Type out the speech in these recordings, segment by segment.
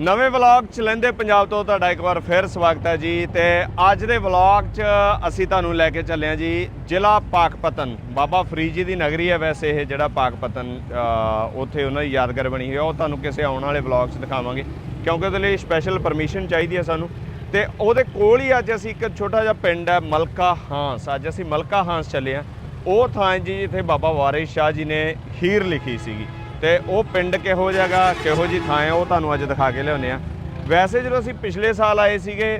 ਨਵੇਂ ਵਲੌਗ ਚ ਲੈਂਦੇ ਪੰਜਾਬ ਤੋਂ ਤੁਹਾਡਾ ਇੱਕ ਵਾਰ ਫਿਰ ਸਵਾਗਤ ਹੈ ਜੀ ਤੇ ਅੱਜ ਦੇ ਵਲੌਗ ਚ ਅਸੀਂ ਤੁਹਾਨੂੰ ਲੈ ਕੇ ਚੱਲੇ ਹਾਂ ਜੀ ਜ਼ਿਲ੍ਹਾ ਪਾਕਪਤਨ। ਬਾਬਾ ਫਰੀਦ ਜੀ ਦੀ ਨਗਰੀ ਹੈ ਵੈਸੇ ਇਹ ਜਿਹੜਾ ਪਾਕਪਤਨ ਉੱਥੇ ਉਹਨਾਂ ਦੀ ਯਾਦਗਾਰ ਬਣੀ ਹੋਈ ਹੈ। ਉਹ ਤੁਹਾਨੂੰ ਕਿਸੇ ਆਉਣ ਵਾਲੇ ਵਲੌਗ ਚ ਦਿਖਾਵਾਂਗੇ ਕਿਉਂਕਿ ਉਹਦੇ ਲਈ ਸਪੈਸ਼ਲ ਪਰਮਿਸ਼ਨ ਚਾਹੀਦੀ ਹੈ ਸਾਨੂੰ। ਤੇ ਉਹਦੇ ਕੋਲ ਹੀ ਅੱਜ ਅਸੀਂ ਇੱਕ ਛੋਟਾ ਜਿਹਾ ਪਿੰਡ ਹੈ ਮਲਕਾ ਹਾਂਸ। ਅੱਜ ਅਸੀਂ ਮਲਕਾ ਹਾਂਸ ਚੱਲੇ ਹਾਂ। ਉਹ ਥਾਂ ਜੀ ਜਿੱਥੇ ਬਾਬਾ ਵਾਰਿਸ ਸ਼ਾਹ ਜੀ ਨੇ ਹੀਰ ਲਿਖੀ ਸੀਗੀ। ਤੇ ਉਹ ਪਿੰਡ ਕਿਹੋ ਜਿਹਾਗਾ ਕਿਹੋ ਜੀ ਥਾਂ ਹੈ ਉਹ ਤੁਹਾਨੂੰ ਅੱਜ ਦਿਖਾ ਕੇ ਲਿਆਉਂਦੇ ਆ ਵੈਸੇ ਜਦੋਂ ਅਸੀਂ ਪਿਛਲੇ ਸਾਲ ਆਏ ਸੀਗੇ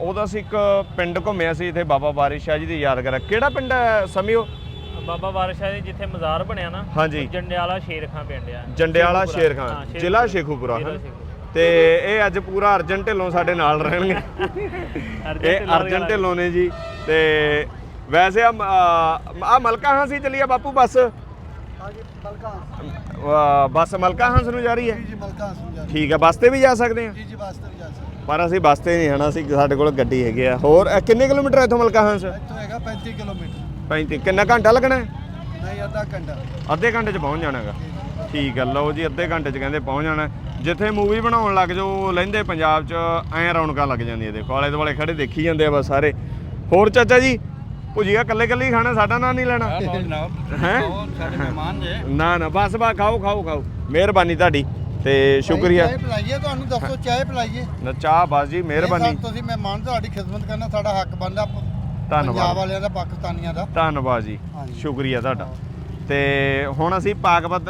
ਉਦੋਂ ਅਸੀਂ ਇੱਕ ਪਿੰਡ ਘੁੰਮਿਆ ਸੀ ਇੱਥੇ ਬਾਬਾ ਵਾਰਿਸ ਸ਼ਾਹ ਜੀ ਦੀ ਯਾਦਗਾਰ। ਕਿਹੜਾ ਪਿੰਡ ਹੈ ਸਮਿਓ? ਬਾਬਾ ਵਾਰਿਸ਼ਾ ਦੇ ਜਿੱਥੇ ਮਜ਼ਾਰ ਬਣਿਆ ਨਾ ਹਾਂਜੀ। ਜੰਡਿਆਲਾ ਸ਼ੇਰ ਖਾਂ ਪਿੰਡ ਆ। ਜੰਡਿਆਲਾ ਸ਼ੇਖੂਪੁਰਾ। ਸ਼ੇਰ ਹਾਂ, ਖਾਨ ਸ਼ੇਖੂਪੁਰਾ। ਜ਼ਿਲ੍ਹਾ ਸ਼ੇਖੂਪੁਰਾ। ਤੇ ਇਹ ਅੱਜ ਪੂਰਾ ਅਰਜਨ ਢਿੱਲੋਂ ਸਾਡੇ ਨਾਲ ਰਹਿਣਗੇ। ਇਹ ਅਰਜਨ ਢਿੱਲੋਂ ਨੇ ਜੀ। ਤੇ ਵੈਸੇ ਆ ਆ ਮਲਕਾ ਹਾਂ ਸੀ ਚੱਲੀਆ ਬਾਪੂ ਬੱਸ। ਹਾਂਜੀ ਮਲਕਾ ਬੱਸ ਮਲਕਾ ਹੰਸ ਨੂੰ ਜਾ ਰਹੀ ਹੈ? ਜੀ ਜੀ ਮਲਕਾ ਸਮਝਾ ਠੀਕ ਹੈ ਬੱਸ ਤੇ ਵੀ ਜਾ ਸਕਦੇ ਹਾਂ? ਜੀ ਜੀ ਵਾਸਤੇ ਵੀ ਜਾ ਸਕਦੇ ਪਰ ਅਸੀਂ ਬੱਸ ਤੇ ਨਹੀਂ ਜਾਣਾ ਅਸੀਂ ਸਾਡੇ ਕੋਲ ਗੱਡੀ ਹੈਗੀ ਆ। ਹੋਰ ਇਹ ਕਿੰਨੇ ਕਿਲੋਮੀਟਰ ਹੈ ਇੱਥੋਂ ਮਲਕਾ ਹੰਸ? ਇੱਥੋਂ ਹੈਗਾ 35 ਕਿਲੋਮੀਟਰ। 35 ਕਿੰਨਾ ਘੰਟਾ ਲੱਗਣਾ ਹੈ? ਨਹੀਂ ਅੱਧਾ ਘੰਟਾ। ਅੱਧੇ ਘੰਟੇ 'ਚ ਪਹੁੰਚ ਜਾਣਾਗਾ ਠੀਕ ਹੈ ਲਓ ਜੀ ਅੱਧੇ ਘੰਟੇ 'ਚ ਕਹਿੰਦੇ ਪਹੁੰਚ ਜਾਣਾ। ਜਿੱਥੇ ਮੂਵੀ ਬਣਾਉਣ ਲੱਗ ਜਾਓ ਲੈਂਦੇ ਪੰਜਾਬ 'ਚ ਐਂ ਰੌਣਕਾਂ ਲੱਗ ਜਾਂਦੀਆਂ ਦੇਖੋ ਆਲੇ ਦੁਆਲੇ ਖੜੇ ਦੇਖੀ ਜਾਂਦੇ ਆ ਬਸ ਸਾਰੇ। ਹੋਰ ਚਾਚਾ ਜੀ ਭੁਜੀਆ ਕੱਲੇ ਕੱਲੇ ਹੀ ਖਾਣਾ ਸਾਡਾ ਨਾਂ ਨਹੀਂ ਲੈਣਾ। ਹੈ? ਸਾਡੇ ਮਹਿਮਾਨ ਜੇ। ਨਾ ਨਾ ਬਸ ਬਾ ਖਾਓ ਖਾਓ ਖਾਓ। ਮਿਹਰਬਾਨੀ ਤੁਹਾਡੀ ਤੇ ਸ਼ੁਕਰੀਆ। ਚਾਹ ਪਿਲਾਈਏ ਤੁਹਾਨੂੰ ਦੱਸੋ ਚਾਹ ਪਿਲਾਈਏ। ਨਾ ਚਾਹ ਬਸ ਜੀ ਮਿਹਰਬਾਨੀ। ਤੁਸੀਂ ਮਹਿਮਾਨ ਤੁਹਾਡੀ ਖਿਦਮਤ ਕਰਨਾ ਸਾਡਾ ਹੱਕ ਬਣਦਾ। ਪੰਜਾਬ ਧੰਨਵਾਦ। ਵਾਲਿਆਂ ਦਾ ਪਾਕਿਸਤਾਨੀਆਂ ਦਾ। ਧੰਨਵਾਦ ਜੀ। ਸ਼ੁਕਰੀਆ ਤੁਹਾਡਾ। ਤੇ ਹੁਣ ਅਸੀਂ ਪਾਕਪਤ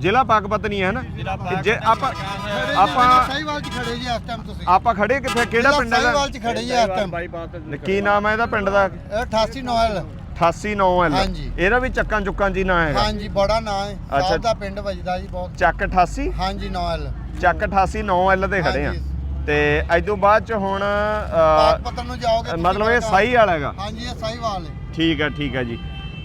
ਜ਼ਿਲ੍ਹਾ ਪਾਕਪਤਨੀ ਹੈ ਨਾ? ਜੇ ਆਪਾਂ ਆਪਾਂ ਸਾਈਵਾਲ ਚ ਖੜੇ ਜੀ ਇਸ ਟਾਈਮ ਤੁਸੀਂ। ਆਪਾਂ ਖੜੇ ਕਿੱਥੇ? ਕਿਹੜਾ ਪਿੰਡ ਹੈਗਾ? ਸਾਈਵਾਲ ਚ ਖੜੇ ਜੀ ਇਸ ਟਾਈਮ ਕੀ ਨਾਮ ਹੈ ਇਹਦਾ ਪਿੰਡ ਦਾ? ਇਹ 88 ਨੋਇਲ 889L ਹਾਂਜੀ। ਇਹਦਾ ਵੀ ਚੱਕਾਂ ਚੁੱਕਾਂ ਜੀ ਨਾਂ ਹੈਗਾ। ਹਾਂਜੀ ਬੜਾ ਨਾਂ ਹੈ। ਅੱਛਾ। ਦਾ ਪਿੰਡ ਵੱਜਦਾ ਜੀ ਬਹੁਤ। ਚੱਕ 88 ਹਾਂਜੀ ਨੋਇਲ ਚੱਕ 889L ਤੇ ਖੜੇ ਆ। ਤੇ ਅੱਜ ਤੋਂ ਬਾਅਦ ਚ ਹੁਣ ਪਤਨ ਨੂੰ ਜਾਓਗੇ ਮਤਲਬ ਇਹ ਸਾਈ ਵਾਲਾ ਹੈਗਾ। ਹਾਂਜੀ ਇਹ ਸਾਈਵਾਲ ਹੈ। ਠੀਕ ਹੈ ਠੀਕ ਹੈ ਜੀ।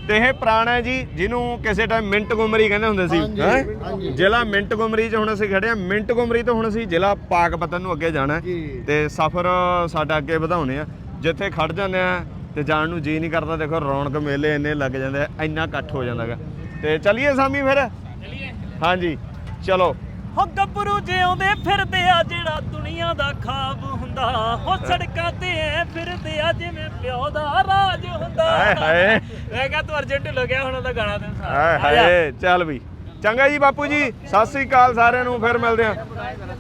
ਤੇ ਇਹ ਪੁਰਾਣਾ ਹੈ ਜੀ ਜਿਹਨੂੰ ਕਿਸੇ ਟਾਈਮ ਮਿੰਟ ਗੁਮਰੀ ਕਹਿੰਦੇ ਹੁੰਦੇ ਸੀ। ਹੈਂ? ਜ਼ਿਲ੍ਹਾ ਮਿੰਟ ਗੁਮਰੀ 'ਚ ਹੁਣ ਅਸੀਂ ਖੜੇ ਆ ਮਿੰਟ ਗੁਮਰੀ ਤੋਂ ਹੁਣ ਅਸੀਂ ਜ਼ਿਲ੍ਹਾ ਪਾਕਪਤਨ ਨੂੰ ਅੱਗੇ ਜਾਣਾ। ਤੇ ਸਫ਼ਰ ਸਾਡਾ ਅੱਗੇ ਵਧਾਉਣੇ ਆ। ਜਿੱਥੇ ਖੜ ਜਾਂਦੇ ਆ ਤੇ ਜਾਣ ਨੂੰ ਜੀ ਨਹੀਂ ਕਰਦਾ ਦੇਖੋ ਰੌਣਕ ਮੇਲੇ ਇੰਨੇ ਲੱਗ ਜਾਂਦੇ ਆ ਇੰਨਾ ਇਕੱਠ ਹੋ ਜਾਂਦਾਗਾ ਤੇ ਚੱਲੀਏ ਸਾਮੀ ਫਿਰ? ਚਲਿਏ। ਹਾਂਜੀ ਚਲੋ। ਹੋ ਗੱਭਰੂ ਜਿਉਂਦੇ ਫਿਰਦੇ ਆ ਜਿਹੜਾ ਦੁਨੀਆ ਦਾ ਖਾਬ ਹੁੰਦਾ। ਹੋ ਸੜਕਾਂ ਤੇ ਐ ਫਿਰਦੇ ਆ ਜਿਵੇਂ ਪਿਓ ਦਾ ਰਾਜ ਹੁੰਦਾ। ਹਾਏ ਹਾਏ। ਮੈਂ ਕਿਹਾ ਤੂੰ ਅਰਜੈਂਟ ਹੋ ਗਿਆ ਹੁਣ ਉਹਦਾ ਗਾਣਾ ਤੇ ਹਾਏ ਹਾਏ ਚੱਲ ਵੀ। ਚੰਗਾ ਜੀ ਬਾਪੂ ਜੀ ਸਤਿ ਸ੍ਰੀ ਅਕਾਲ ਸਾਰਿਆਂ ਨੂੰ ਫਿਰ ਮਿਲਦੇ ਆ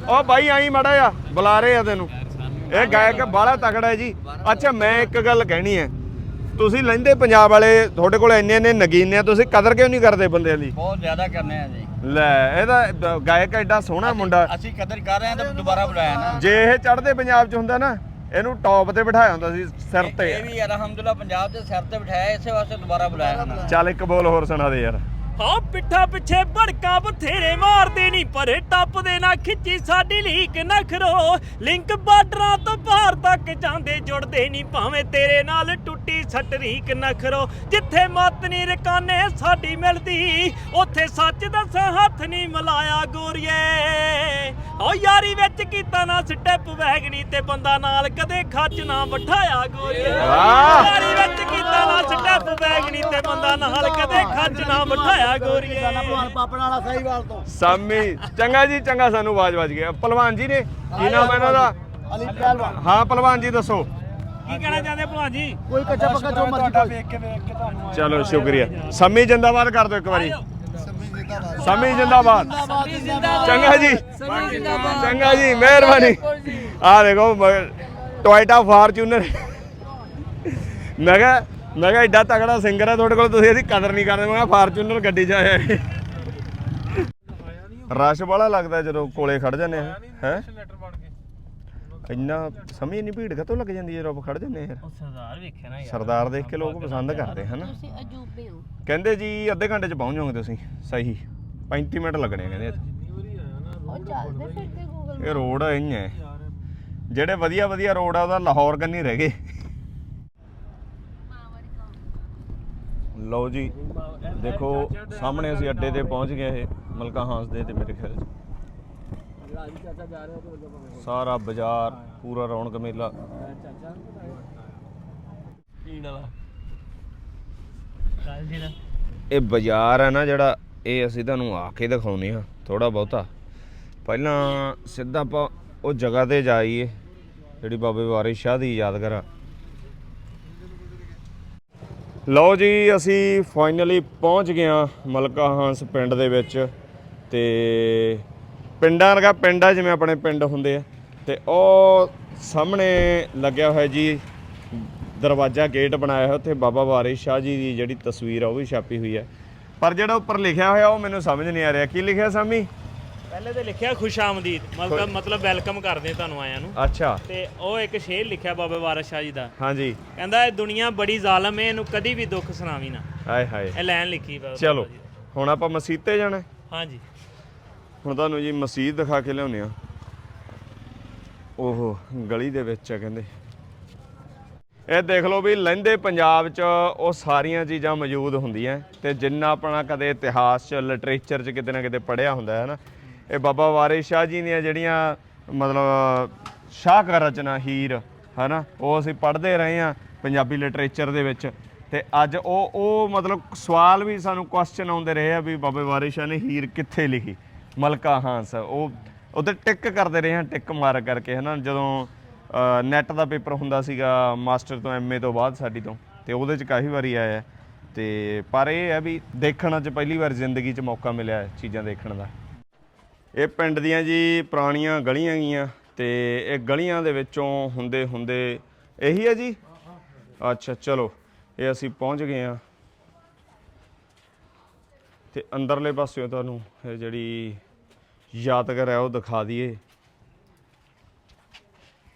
ਉਹ ਬਾਈ ਆਈ ਮੜਾ ਆ ਬੁਲਾ ਰਹੇ ਆ ਤੈਨੂੰ। ਇਹ ਗਾਇਕ ਬਾਹਲਾ ਤਕੜਾ ਹੈ ਜੀ। ਅੱਛਾ ਮੈਂ ਇੱਕ ਗੱਲ ਕਹਿਣੀ ਹੈ। ਤੁਸੀਂ ਲੈਂਦੇ ਪੰਜਾਬ ਵਾਲੇ ਤੁਹਾਡੇ ਕੋਲ ਇੰਨੇ ਇੰਨੇ ਨਗੀਨੇ ਆ ਤੁਸੀਂ ਕਦਰ ਕਿਉਂ ਨਹੀਂ ਕਰਦੇ ਬੰਦਿਆਂ ਦੀ? ਬਹੁਤ ਜ਼ਿਆਦਾ ਕਰਨੇ ਆ ਜੀ। ਲੈ ਇਹਦਾ ਗਾਇਕ ਐਡਾ ਸੋਹਣਾ ਮੁੰਡਾ। ਅਸੀਂ ਕਦਰ ਕਰ ਰਹੇ ਹਾਂ ਤਾਂ ਦੁਬਾਰਾ ਬੁਲਾਇਆ ਨਾ। ਜੇ ਇਹ ਚੜ੍ਹਦੇ ਪੰਜਾਬ 'ਚ ਹੁੰਦਾ ਨਾ ਇਹਨੂੰ ਟੌਪ ਤੇ ਬਿਠਾਇਆ ਹੁੰਦਾ ਸੀ ਸਿਰ ਤੇ। ਇਹ ਵੀ ਅਲਹਮਦੁਲਿਲਾ ਪੰਜਾਬ ਦੇ ਸਿਰ ਤੇ ਬਿਠਾਇਆ ਇਸੇ ਵਾਸਤੇ ਦੁਬਾਰਾ ਬੁਲਾਇਆ। ਨਾ ਚੱਲ ਇੱਕ ਬੋਲ ਹੋਰ ਸੁਣਾ ਦੇ ਯਾਰ। ਹਾਂ ਪਿੱਠਾ ਪਿੱਛੇ ਭੜਕਾਂ ਬਥੇਰੇ ਮਾਰਦੇ ਨਹੀਂ ਪਰ ਟੱਪਦੇ ਨਾ ਖਿੱਚੀ ਸਾਡੀ ਲੀਕ ਨਖਰੋ ਲਿੰਕ ਬਾਰਡਰਾਂ ਤੋਂ ਪਾਰ ਤੱਕ ਜਾਂਦੇ ਜੁੜਦੇ ਨਹੀਂ ਭਾਵੇਂ ਤੇਰੇ ਨਾਲ ਟੁੱਟੀ ਸਟਰੀਕ ਨਖਰੋ ਜਿੱਥੇ ਮੱਤ ਨਹੀਂ ਰਕਾਨੇ ਸਾਡੀ ਮਿਲਦੀ। ਉੱਥੇ ਸੱਚ ਦੱਸ ਹੱਥ ਨਹੀਂ ਮਲਾਇਆ ਗੋਰੀਏ। ਓ ਯਾਰੀ ਵਿੱਚ ਕੀਤਾ ਨਾ ਸਟੈਪ ਵੈਗਣੀ ਤੇ ਬੰਦਾ ਨਾਲ ਕਦੇ ਖੱਚ ਨਾ ਬਿਠਾਇਆ ਗੋਰੀਏ। ਯਾਰੀ ਵਿੱਚ ਕੀਤਾ ਨਾ ਸਟੈਪ ਵੈਗਣੀ ਤੇ ਬੰਦਾ ਨਾਲ ਕਦੇ ਖੱਚ ਨਾ ਬਿਠਾਇਆ ਗੋਰੀਏ। ਪਾਪਣ ਵਾਲਾ ਸਾਈਵਾਲ ਤੋਂ। ਸਾਮੀ ਚੰਗਾ ਜੀ ਚੰਗਾ ਸਾਨੂੰ ਆਵਾਜ਼ ਵੱਜ ਗਿਆ ਪਹਿਲਵਾਨ ਜੀ ਨੇ ਕੀ ਨਾਮ ਹੈ ਇਹਨਾਂ ਦਾ? ਅਲੀ ਪਹਿਲਵਾਨ। ਹਾਂ ਪਹਿਲਵਾਨ ਜੀ ਦੱਸੋ। ਕੀ ਕਹਿਣਾ ਚਾਹੁੰਦੇ ਭਲਵਾਨ ਜੀ? ਕੋਈ ਕੱਚਾ ਪੱਕਾ ਜੋ ਮਰਜ਼ੀ ਵੇਖ ਕੇ ਵੇਖ ਕੇ ਤੁਹਾਨੂੰ ਚਲੋ ਸ਼ੁਕਰੀਆ। ਸਮੀ ਜਿੰਦਾਬਾਦ ਕਰ ਦਿਓ ਇੱਕ ਵਾਰੀ। ਸਮੀ ਜਿੰਦਾਬਾਦ। ਸਮੀ ਜਿੰਦਾਬਾਦ। ਚੰਗਾ ਜੀ। ਚੰਗਾ ਜੀ ਮਿਹਰਬਾਨੀ। ਆ ਦੇਖੋ ਟੋਇਟਾ ਫਾਰਚੂਨਰ। ਮੈਂ ਕਿਹਾ ਮੈਂ ਕਿਹਾ ਐਡਾ ਤਗੜਾ ਸਿੰਗਰ ਹੈ ਤੁਹਾਡੇ ਕੋਲ ਤੁਸੀਂ ਇਹਦੀ ਕਦਰ ਨਹੀਂ ਕਰਦੇ ਮੈਂ ਕਿਹਾ ਫਾਰਚੂਨਰ ਗੱਡੀ 'ਚ ਆਇਆ ਇਹ। ਰਸ਼ ਵਾਲਾ ਲੱਗਦਾ ਜਦੋਂ ਕੋਲੇ ਖੜ ਜਾਂਦੇ ਆ ਹੈ? ਇੰਨਾ ਸਮਝ ਨਹੀਂ ਭੀੜ ਕਤੋਂ ਲੱਗ ਜਾਂਦੀ ਹੈ ਜਦੋਂ ਆਪਾਂ ਖੜ ਜਾਂਦੇ ਆ ਯਾਰ ਉਹ ਸਰਦਾਰ ਵੇਖਿਆ ਨਾ ਸਰਦਾਰ ਦੇਖ ਕੇ ਲੋਕ ਪਸੰਦ ਕਰਦੇ ਹਨ? ਤੁਸੀਂ ਅਜੂਬੇ ਹੋ। ਕਹਿੰਦੇ ਜੀ ਅੱਧੇ ਘੰਟੇ 'ਚ ਪਹੁੰਚ ਜਾਓਗੇ ਤੁਸੀਂ ਸਹੀ। 35 ਮਿੰਟ ਲੱਗਣੇ ਆ ਕਹਿੰਦੇ ਇੱਥੇ। ਉਹ ਚੱਲਦੇ ਫਿਰਦੇ ਗੂਗਲ ਇਹ ਰੋਡ ਇੰਜ ਹੈ ਜਿਹੜੇ ਵਧੀਆ ਵਧੀਆ ਰੋਡ ਆ ਉਹਦਾ ਲਾਹੌਰ ਕੰਨੀ ਰਹਿ ਗਏ। ਲਓ ਜੀ, ਦੇਖੋ, ਸਾਹਮਣੇ ਅਸੀਂ ਅੱਡੇ ਤੇ ਪਹੁੰਚ ਗਏ ਇਹ ਮਲਕਾ ਹਾਂਸ ਦੇ ਤੇ ਮੇਰੇ ਖਿਆਲ ਚ। ਸਾਰਾ ਬਾਜ਼ਾਰ, ਪੂਰਾ ਰੌਣਕ ਮੇਲਾ। ਇਹ ਬਾਜ਼ਾਰ ਹੈ ਨਾ ਜਿਹੜਾ, ਇਹ ਅਸੀਂ ਤੁਹਾਨੂੰ ਆ ਕੇ ਦਿਖਾਉਨੇ ਆ ਥੋੜਾ ਬਹੁਤਾ। ਪਹਿਲਾਂ ਸਿੱਧਾ ਆਪਾਂ ਉਹ ਜਗ੍ਹਾ ਤੇ ਜਾਈਏ, ਜਿਹੜੀ ਬਾਬੇ ਵਾਰਿਸ ਸ਼ਾਹ ਦੀ ਯਾਦਗਾਰ ਆ। ਲਓ ਜੀ, ਅਸੀਂ ਫਾਈਨਲੀ ਪਹੁੰਚ ਗਏ ਹਾਂ ਮਲਕਾ ਹਾਂਸ ਪਿੰਡ ਦੇ ਵਿੱਚ ਤੇ ਪਿੰਡਾਂ ਵਰਗਾ ਪਿੰਡ ਆ ਜਿਵੇਂ ਆਪਣੇ ਪਿੰਡ ਹੁੰਦੇ ਆ। ਤੇ ਉਹ ਸਾਹਮਣੇ ਲੱਗਿਆ ਹੋਇਆ ਜੀ, ਦਰਵਾਜ਼ਾ ਗੇਟ ਬਣਾਇਆ ਹੋਇਆ, ਉੱਥੇ ਬਾਬਾ ਵਾਰਿਸ ਸ਼ਾਹ ਜੀ ਦੀ ਜਿਹੜੀ ਤਸਵੀਰ ਆ, ਉਹ ਵੀ ਛਾਪੀ ਹੋਈ ਹੈ ਪਰ ਜਿਹੜਾ ਉੱਪਰ ਲਿਖਿਆ ਹੋਇਆ, ਉਹ ਮੈਨੂੰ ਸਮਝ ਨਹੀਂ ਆ ਰਿਹਾ। ਕੀ ਲਿਖਿਆ, ਸਾਮੀ? ਪਹਿਲੇ ਤੇ ਲਿਖਿਆ ਖੁਸ਼ ਆਮਦੀਦ ਮਤਲਬ ਮਤਲਬ ਵੈਲਕਮ ਕਰਦੇ ਤੁਹਾਨੂੰ ਆਇਆਂ ਨੂੰ। ਅੱਛਾ। ਤੇ ਉਹ ਇੱਕ ਸ਼ੇਰ ਲਿਖਿਆ ਬਾਬੇ ਵਾਰਿਸ ਸ਼ਾਹ ਜੀ ਦਾ। ਹਾਂਜੀ। ਕਹਿੰਦਾ ਇਹ ਦੁਨੀਆ ਬੜੀ ਜ਼ਾਲਮ ਹੈ ਇਹਨੂੰ ਕਦੀ ਵੀ ਦੁੱਖ ਸੁਣਾਵੀ ਨਾ। ਹਾਏ ਹਾਏ। ਇਹ ਲਾਈਨ ਲਿਖੀ ਬਾਬਾ ਚਲੋ ਜੀ। ਹੁਣ ਆਪਾਂ ਮਸਜਿਦ ਤੇ ਜਾਣਾ ਹੈ? ਹਾਂਜੀ। ਹੁਣ ਤੁਹਾਨੂੰ ਜੀ ਮਸਜਿਦ ਦਿਖਾ ਕੇ ਲਿਆਉਂਦੇ ਆ ਓਹੋ ਗਲੀ ਦੇ ਵਿੱਚ ਆ ਕਹਿੰਦੇ। ਇਹ ਦੇਖ ਲਓ ਵੀ ਲਹਿੰਦੇ ਪੰਜਾਬ 'ਚ ਉਹ ਸਾਰੀਆਂ ਚੀਜ਼ਾਂ ਮੌਜੂਦ ਹੁੰਦੀਆਂ ਤੇ ਜਿੰਨਾ ਆਪਣਾ ਕਦੇ ਇਤਿਹਾਸ 'ਚ ਲਿਟਰੇਚਰ 'ਚ ਕਿਤੇ ਨਾ ਕਿਤੇ ਪੜਿਆ ਹੁੰਦਾ ਹੈ ਨਾ ਇਹ ਬਾਬਾ ਵਾਰਿਸ ਸ਼ਾਹ ਜੀ ਦੀਆਂ ਜਿਹੜੀਆਂ ਮਤਲਬ ਸ਼ਾਹਕਾਰ ਰਚਨਾ ਹੀਰ, ਹਨਾ, ਉਹ ਅਸੀਂ ਪੜ੍ਹਦੇ ਰਹੇ ਆ ਪੰਜਾਬੀ ਲਿਟਰੇਚਰ ਦੇ ਵਿੱਚ। ਤੇ ਅੱਜ ਉਹ ਉਹ ਮਤਲਬ ਸਵਾਲ ਵੀ ਸਾਨੂੰ ਕੁਐਸਚਨ ਆਉਂਦੇ ਰਹੇ ਆ ਵੀ ਬਾਬੇ ਵਾਰਿਸ ਸ਼ਾਹ ਨੇ ਹੀਰ ਕਿੱਥੇ ਲਿਖੀ? ਮਲਕਾ ਹਾਂਸ, ਉਹ ਉਹਦੇ ਟਿਕ ਕਰਦੇ ਰਹੇ ਆ ਟਿਕ ਮਾਰ ਕਰਕੇ, ਹਨਾ, ਜਦੋਂ ਨੈਟ ਦਾ ਪੇਪਰ ਹੁੰਦਾ ਸੀਗਾ ਮਾਸਟਰ ਤੋਂ ਐਮਏ ਤੋਂ ਬਾਅਦ ਸਾਡੀ ਤੋਂ, ਤੇ ਉਹਦੇ ਚ ਕਾਫੀ ਵਾਰੀ ਆਇਆ। ਤੇ, ਪਰ ਇਹ ਹੈ ਵੀ ਦੇਖਣ ਚ ਪਹਿਲੀ ਵਾਰ ਜ਼ਿੰਦਗੀ ਚ ਮੌਕਾ ਮਿਲਿਆ ਚੀਜ਼ਾਂ ਦੇਖਣ ਦਾ। ਇਹ ਪਿੰਡ ਦੀਆਂ ਜੀ ਪੁਰਾਣੀਆਂ ਗਲੀਆਂ ਗੀਆਂ ਤੇ ਇਹ ਗਲੀਆਂ ਦੇ ਵਿੱਚੋਂ ਹੁੰਦੇ ਹੁੰਦੇ ਇਹੀ ਹੈ ਜੀ? ਅੱਛਾ ਚਲੋ ਇਹ ਅਸੀਂ ਪਹੁੰਚ ਗਏ ਆ ਤੇ ਅੰਦਰਲੇ ਪਾਸਿਓਂ ਤੁਹਾਨੂੰ ਇਹ ਜਿਹੜੀ ਯਾਦਗਾਰ ਹੈ ਉਹ ਦਿਖਾ ਦਈਏ।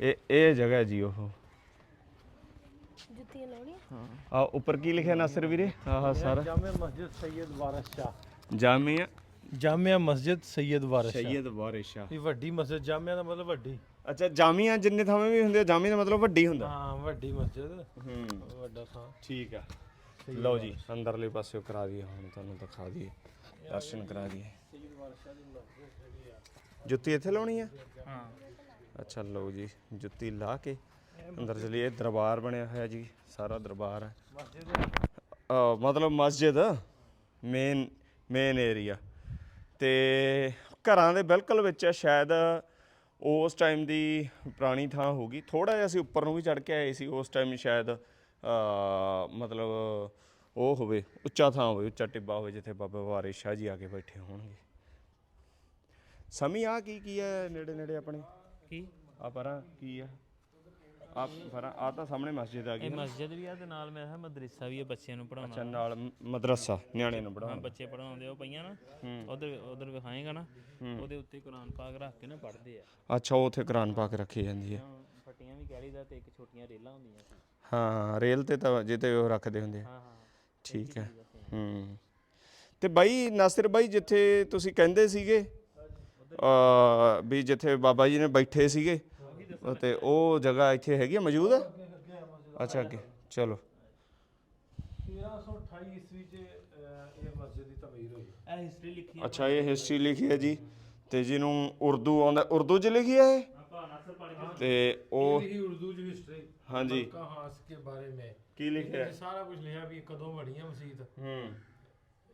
ਇਹ ਇਹ ਜਗ੍ਹਾ ਜੀ ਉਹ। ਜੁੱਤੀਆਂ ਆ ਉੱਪਰ ਕੀ ਲਿਖਿਆ ਨਾਸਰ ਵੀਰੇ? ਆਹ ਸਾਰਾ। ਜਾਮੇ ਮਸਜਿਦ ਸੈਦ ਵਾਰਿਸ ਸ਼ਾਹ ਜਾਮੀਆ ਜਾਮਿਆ ਮਸਜਿਦ ਸੈਯਦ ਵਾਰਿਸ ਸ਼ਾਹ। ਸੈਯਦ ਵਾਰਿਸ ਸ਼ਾਹ। ਇਹ ਵੱਡੀ ਮਸਜਿਦ ਜਾਮਿਆ ਦਾ ਮਤਲਬ ਵੱਡੀ। ਅੱਛਾ ਜਾਮੀਆ ਜਿੰਨੇ ਥਾਵੇਂ ਵੀ ਹੁੰਦੇ ਆ ਜਾਮੀ ਦਾ ਮਤਲਬ ਵੱਡੀ ਹੁੰਦਾ। ਹਾਂ ਵੱਡੀ ਮਸਜਿਦ। ਹੂੰ। ਵੱਡਾ ਥਾਂ। ਠੀਕ ਆ। ਲਓ ਜੀ ਅੰਦਰਲੇ ਪਾਸਿਓ ਕਰਾ ਦਈਏ ਹੁਣ ਤੁਹਾਨੂੰ ਦਿਖਾ ਦਈਏ ਦਰਸ਼ਨ ਕਰਾ ਦਈਏ। ਜੁੱਤੀ ਇੱਥੇ ਲਾਉਣੀ ਆ? ਹਾਂ। ਅੱਛਾ ਲਓ ਜੀ ਜੁੱਤੀ ਲਾ ਕੇ ਅੰਦਰ ਚਲੀਏ ਇਹ ਦਰਬਾਰ ਬਣਿਆ ਹੋਇਆ ਜੀ ਸਾਰਾ ਦਰਬਾਰ ਹੈ ਅ, ਮਤਲਬ ਮਸਜਿਦ ਮੇਨ ਮੇਨ ਏਰੀਆ ਤੇ ਘਰਾਂ ਦੇ ਬਿਲਕੁਲ ਵਿੱਚ ਹੈ ਸ਼ਾਇਦ ਉਸ ਟਾਈਮ ਦੀ ਪੁਰਾਣੀ ਥਾਂ ਹੋਗੀ ਥੋੜਾ ਜਿਹਾ ਅਸੀਂ ਉੱਪਰ ਨੂੰ ਵੀ ਚੜ ਕੇ ਆਏ ਸੀ ਉਸ ਟਾਈਮ ਸ਼ਾਇਦ ਅ, ਮਤਲਬ ਉਹ ਹੋਵੇ ਉੱਚਾ ਥਾਂ ਹੋਵੇ ਉੱਚਾ ਟਿੱਬਾ ਹੋਵੇ ਜਿੱਥੇ ਬਾਬਾ ਵਾਰਿਸ ਸ਼ਾਹ ਜੀ ਆ ਕੇ ਬੈਠੇ ਹੋਣਗੇ। ਸਮੀ ਆ ਕੀ ਕੀ ਹੈ ਨੇੜੇ ਨੇੜੇ ਆਪਣੇ? ਕੀ? ਆ ਪਰਾਂ ਕੀ ਆ? ਆ ਪਰਾਂ ਆ ਤਾਂ ਸਾਹਮਣੇ ਮਸਜਿਦ ਆ ਗਈ ਇਹ ਨਾ। ਮਸਜਿਦ ਵੀ ਆ ਤੇ ਨਾਲ ਮੇਰਾ ਮਦਰਸਾ ਵੀ ਹੈ ਬੱਚਿਆਂ ਨੂੰ ਅੱਛਾ ਪੜਾਉਣਾ ਨਾਲ ਮ- ਮਦਰਸਾ ਨਿਆਣੇ ਨੂੰ ਹਾਂ ਪੜਾਉਣਾ ਬੱਚੇ ਪੜਾਉਂਦੇ ਉਹ ਪਈਆਂ ਨਾ। ਉਧਰ ਉਧਰ ਵਿਖਾਏਗਾ ਨਾ ਉਹਦੇ ਉੱਤੇ ਕੁਰਾਨ ਪਾਕ ਰੱਖ ਕੇ ਨਾ ਪੜ੍ਹਦੇ ਆ। ਅੱਛਾ ਉਹ ਉੱਥੇ ਕੁਰਾਨ ਪਾ ਕੇ ਰੱਖੀ ਜਾਂਦੀ ਹੈ ਹਾਂ, ਫੱਟੀਆਂ ਵੀ ਕਹਿ ਲਈਦਾ ਤੇ ਇੱਕ ਛੋਟੀਆਂ ਰੇਲਾਂ ਹੁੰਦੀਆਂ ਸੀ। ਹਾਂ ਰੇਲ ਤੇ ਤਾਂ ਜਿੱਤੇ ਉਹ ਰੱਖਦੇ ਹੁੰਦੇ ਆ। ਹਾਂ ਹਾਂ ਠੀਕ ਹੈ ਹੂੰ। ਤੇ ਬਾਈ ਨਾਸਿਰ ਬਾਈ ਜਿੱਥੇ ਤੁਸੀਂ ਕਹਿੰਦੇ ਸੀਗੇ ਅ ਵੀ ਜਿੱਥੇ ਬਾਬਾ ਜੀ ਨੇ ਬੈਠੇ ਸੀਗੇ ਤੇ ਉਹ ਜਗ੍ਹਾ ਇੱਥੇ ਹੈਗੀ ਆ ਮੌਜੂਦ ਆ? ਅੱਛਾ ਅੱਗੇ। ਚਲੋ। 1328 ਈਸਵੀ ਚ ਅਹ, ਇਹ ਮਸਜਿਦ ਦੀ ਤਮੀਰ ਹੋਈ। ਇਹ ਹਿਸਟਰੀ ਲਿਖੀ ਅੱਛਾ ਇਹ ਹਿਸਟਰੀ ਲਿਖੀ ਹੈ ਜੀ। ਤੇ ਜਿਹਨੂੰ ਉਰਦੂ ਆਉਂਦਾ ਉਰਦੂ 'ਚ ਲਿਖੀ ਹੈ ਇਹ? ਤੇ ਉਹ ਇਹ ਉਰਦੂ ਚ ਹਿਸਟਰੀ ਹਾਂਜੀ। ਕਹਾਸ ਕੇ ਬਾਰੇ ਮੇਂ। ਕੀ ਲਿਖਿਆ ਇਹ ਸਾਰਾ ਕੁਝ ਲਿਖਿਆ ਵੀ ਇਹ ਕਦੋਂ ਬਣੀ ਹੈ ਮਸਜਿਦ? ਹੂੰ।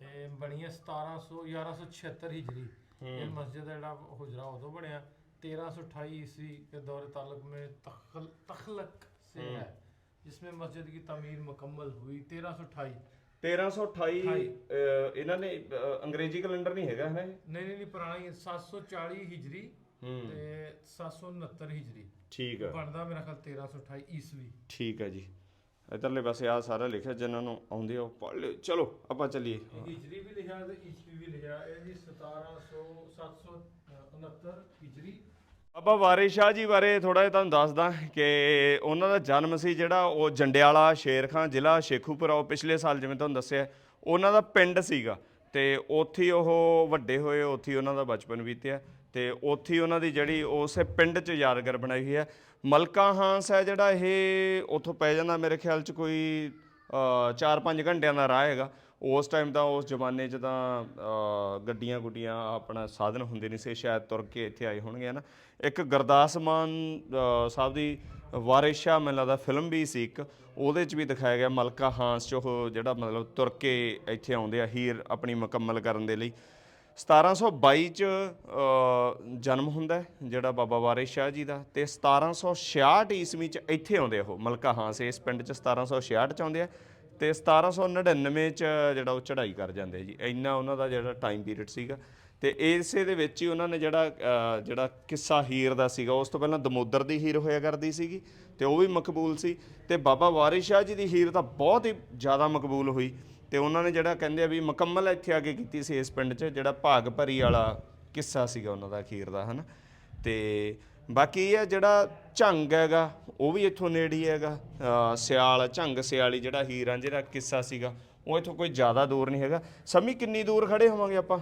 ਇਹ ਬਣੀ ਹੈ 1700 1176 ਹਿਜਰੀ ਇਹ ਮਸਜਿਦ ਦਾ ਜਿਹੜਾ ਹੁਜਰਾ ਉਦੋਂ ਬਣਿਆ 1328 ईस्वी के दौर ताल्लुक में तखल तखलक से है जिसमें मस्जिद की तमीर मुकम्मल हुई 1328 1328 ਅਹ, ਇਹਨਾਂ ਨੇ ਅਹ, ਅੰਗਰੇਜ਼ੀ ਕੈਲੰਡਰ ਨਹੀਂ ਹੈਗਾ ਹੈ ਨਹੀਂ ਨਹੀਂ ਨਹੀਂ ਪੁਰਾਣਾ ਹੀ ਹੈ, 740 ਹਿਜਰੀ ਹੂੰ ਤੇ 769 ਹਿਜਰੀ ਠੀਕ ਆ ਬਣਦਾ ਮੇਰਾ ਖਿਆਲ 1328 ਈਸਵੀ ਠੀਕ ਆ ਜੀ ਇਧਰਲੇ ਪਾਸੇ ਆ ਸਾਰਾ ਲਿਖਿਆ ਜਿਨ੍ਹਾਂ ਨੂੰ ਆਉਂਦੇ ਆ ਉਹ ਪੜ੍ਹ ਲਿਓ ਚਲੋ ਆਪਾਂ ਚੱਲੀਏ ਹਿਜਰੀ ਵੀ ਲਿਖਿਆ ਤੇ ਈਸਵੀ ਵੀ ਲਿਖਿਆ ਇਹ ਜੀ 1700 769 ਹਿਜਰੀ ਬਾਬਾ ਵਾਰਿਸ ਸ਼ਾਹ ਜੀ ਬਾਰੇ ਥੋੜਾ ਜਿਹਾ ਤੁਹਾਨੂੰ ਦੱਸਦਾ ਕਿ ਉਹਨਾਂ ਦਾ ਜਨਮ ਸੀ ਜਿਹੜਾ, ਉਹ ਜੰਡਿਆਲਾ, ਸ਼ੇਰਖਾਂ ਜ਼ਿਲ੍ਹਾ ਸ਼ੇਖੂਪੁਰਾ, ਉਹ ਪਿਛਲੇ ਸਾਲ ਜਿਵੇਂ ਤੁਹਾਨੂੰ ਦੱਸਿਆ, ਉਹਨਾਂ ਦਾ ਪਿੰਡ ਸੀਗਾ ਤੇ ਉੱਥੇ ਉਹ ਵੱਡੇ ਹੋਏ, ਉੱਥੇ ਉਹਨਾਂ ਦਾ ਬਚਪਨ ਬੀਤਿਆ ਤੇ ਉੱਥੇ ਉਹਨਾਂ ਦੀ ਜਿਹੜੀ ਉਸੇ ਪਿੰਡ 'ਚ ਯਾਦਗਾਰ ਬਣਾਈ ਹੋਈ ਹੈ। ਮਲਕਾ ਹਾਂਸ ਹੈ ਜਿਹੜਾ ਇਹ, ਉੱਥੋਂ ਪੈ ਜਾਂਦਾ ਮੇਰੇ ਖਿਆਲ 'ਚ ਕੋਈ 4-5 ਘੰਟਿਆਂ ਦਾ ਰਾਹ ਹੈਗਾ। ਉਸ ਟਾਈਮ ਤਾਂ ਉਸ ਜ਼ਮਾਨੇ 'ਚ ਤਾਂ ਗੱਡੀਆਂ ਗੁੱਡੀਆਂ ਆਪਣਾ ਸਾਧਨ ਹੁੰਦੇ ਨਹੀਂ ਸੀ, ਸ਼ਾਇਦ ਤੁਰ ਕੇ ਇੱਥੇ ਆਏ ਹੋਣਗੇ ਨਾ ਇੱਕ ਗੁਰਦਾਸ ਮਾਨ ਸਾਹਿਬ ਦੀ ਵਾਰਿਸ ਸ਼ਾਹ, ਮੈਨੂੰ ਲੱਗਦਾ ਫਿਲਮ ਵੀ ਸੀ ਇੱਕ। ਉਹਦੇ 'ਚ ਵੀ ਦਿਖਾਇਆ ਗਿਆ ਮਲਕਾ ਹਾਂਸ 'ਚ ਉਹ ਜਿਹੜਾ ਮਤਲਬ ਤੁਰ ਕੇ ਇੱਥੇ ਆਉਂਦੇ ਆ ਹੀਰ ਆਪਣੀ ਮੁਕੰਮਲ ਕਰਨ ਦੇ ਲਈ। 1722 ਚ ਜਨਮ ਹੁੰਦਾ ਜਿਹੜਾ ਬਾਬਾ ਵਾਰਿਸ ਸ਼ਾਹ ਜੀ ਦਾ। ਤੇ 1766 ਈਸਵੀ ਚ ਇੱਥੇ ਆਉਂਦੇ ਆ ਉਹ ਮਲਕਾ ਹਾਂਸ ਇਸ ਪਿੰਡ ਚ 1766 ਚ ਆਉਂਦੇ ਆ। ਤੇ 1799 ਚ ਜਿਹੜਾ ਉਹ ਚੜ੍ਹਾਈ ਕਰ ਜਾਂਦੇ ਜੀ। ਇੰਨਾ ਉਹਨਾਂ ਦਾ ਜਿਹੜਾ ਟਾਈਮ ਪੀਰੀਅਡ ਸੀਗਾ। ਤੇ ਇਸੇ ਦੇ ਵਿੱਚ ਹੀ ਉਹਨਾਂ ਨੇ ਜਿਹੜਾ ਜਿਹੜਾ ਕਿੱਸਾ ਹੀਰ ਦਾ ਸੀਗਾ, ਉਸ ਤੋਂ ਪਹਿਲਾਂ ਦਮੋਦਰ ਦੀ ਹੀਰ ਹੋਇਆ ਕਰਦੀ ਸੀਗੀ, ਤੇ ਉਹ ਵੀ ਮਕਬੂਲ ਸੀ। ਤੇ ਬਾਬਾ ਵਾਰਿਸ ਸ਼ਾਹ ਜੀ ਦੀ ਹੀਰ ਤਾਂ ਬਹੁਤ ਹੀ ਜ਼ਿਆਦਾ ਮਕਬੂਲ ਹੋਈ। ਤੇ ਉਹਨਾਂ ਨੇ ਜਿਹੜਾ ਕਹਿੰਦੇ ਆ ਵੀ ਮੁਕੰਮਲ ਇੱਥੇ ਆ ਕੇ ਕੀਤੀ ਸੀ ਇਸ ਪਿੰਡ 'ਚ, ਜਿਹੜਾ ਭਾਗ ਭਰੀ ਵਾਲਾ ਕਿੱਸਾ ਸੀਗਾ ਉਹਨਾਂ ਦਾ ਅਖੀਰ ਦਾ, ਹਨਾ? ਤੇ ਬਾਕੀ ਇਹ ਜਿਹੜਾ ਝੰਗ ਹੈਗਾ ਉਹ ਵੀ ਇੱਥੋਂ ਨੇੜੇ ਹੀ ਹੈਗਾ। ਅ, ਸਿਆਲ ਝੰਗ ਸਿਆਲੀ ਜਿਹੜਾ ਹੀਰਾਂ ਜਿਹੜਾ ਕਿੱਸਾ ਸੀਗਾ ਉਹ ਇੱਥੋਂ ਕੋਈ ਜ਼ਿਆਦਾ ਦੂਰ ਨਹੀਂ ਹੈਗਾ। ਸਮੀ ਕਿੰਨੀ ਦੂਰ ਖੜੇ ਹੋਵਾਂਗੇ ਆਪਾਂ?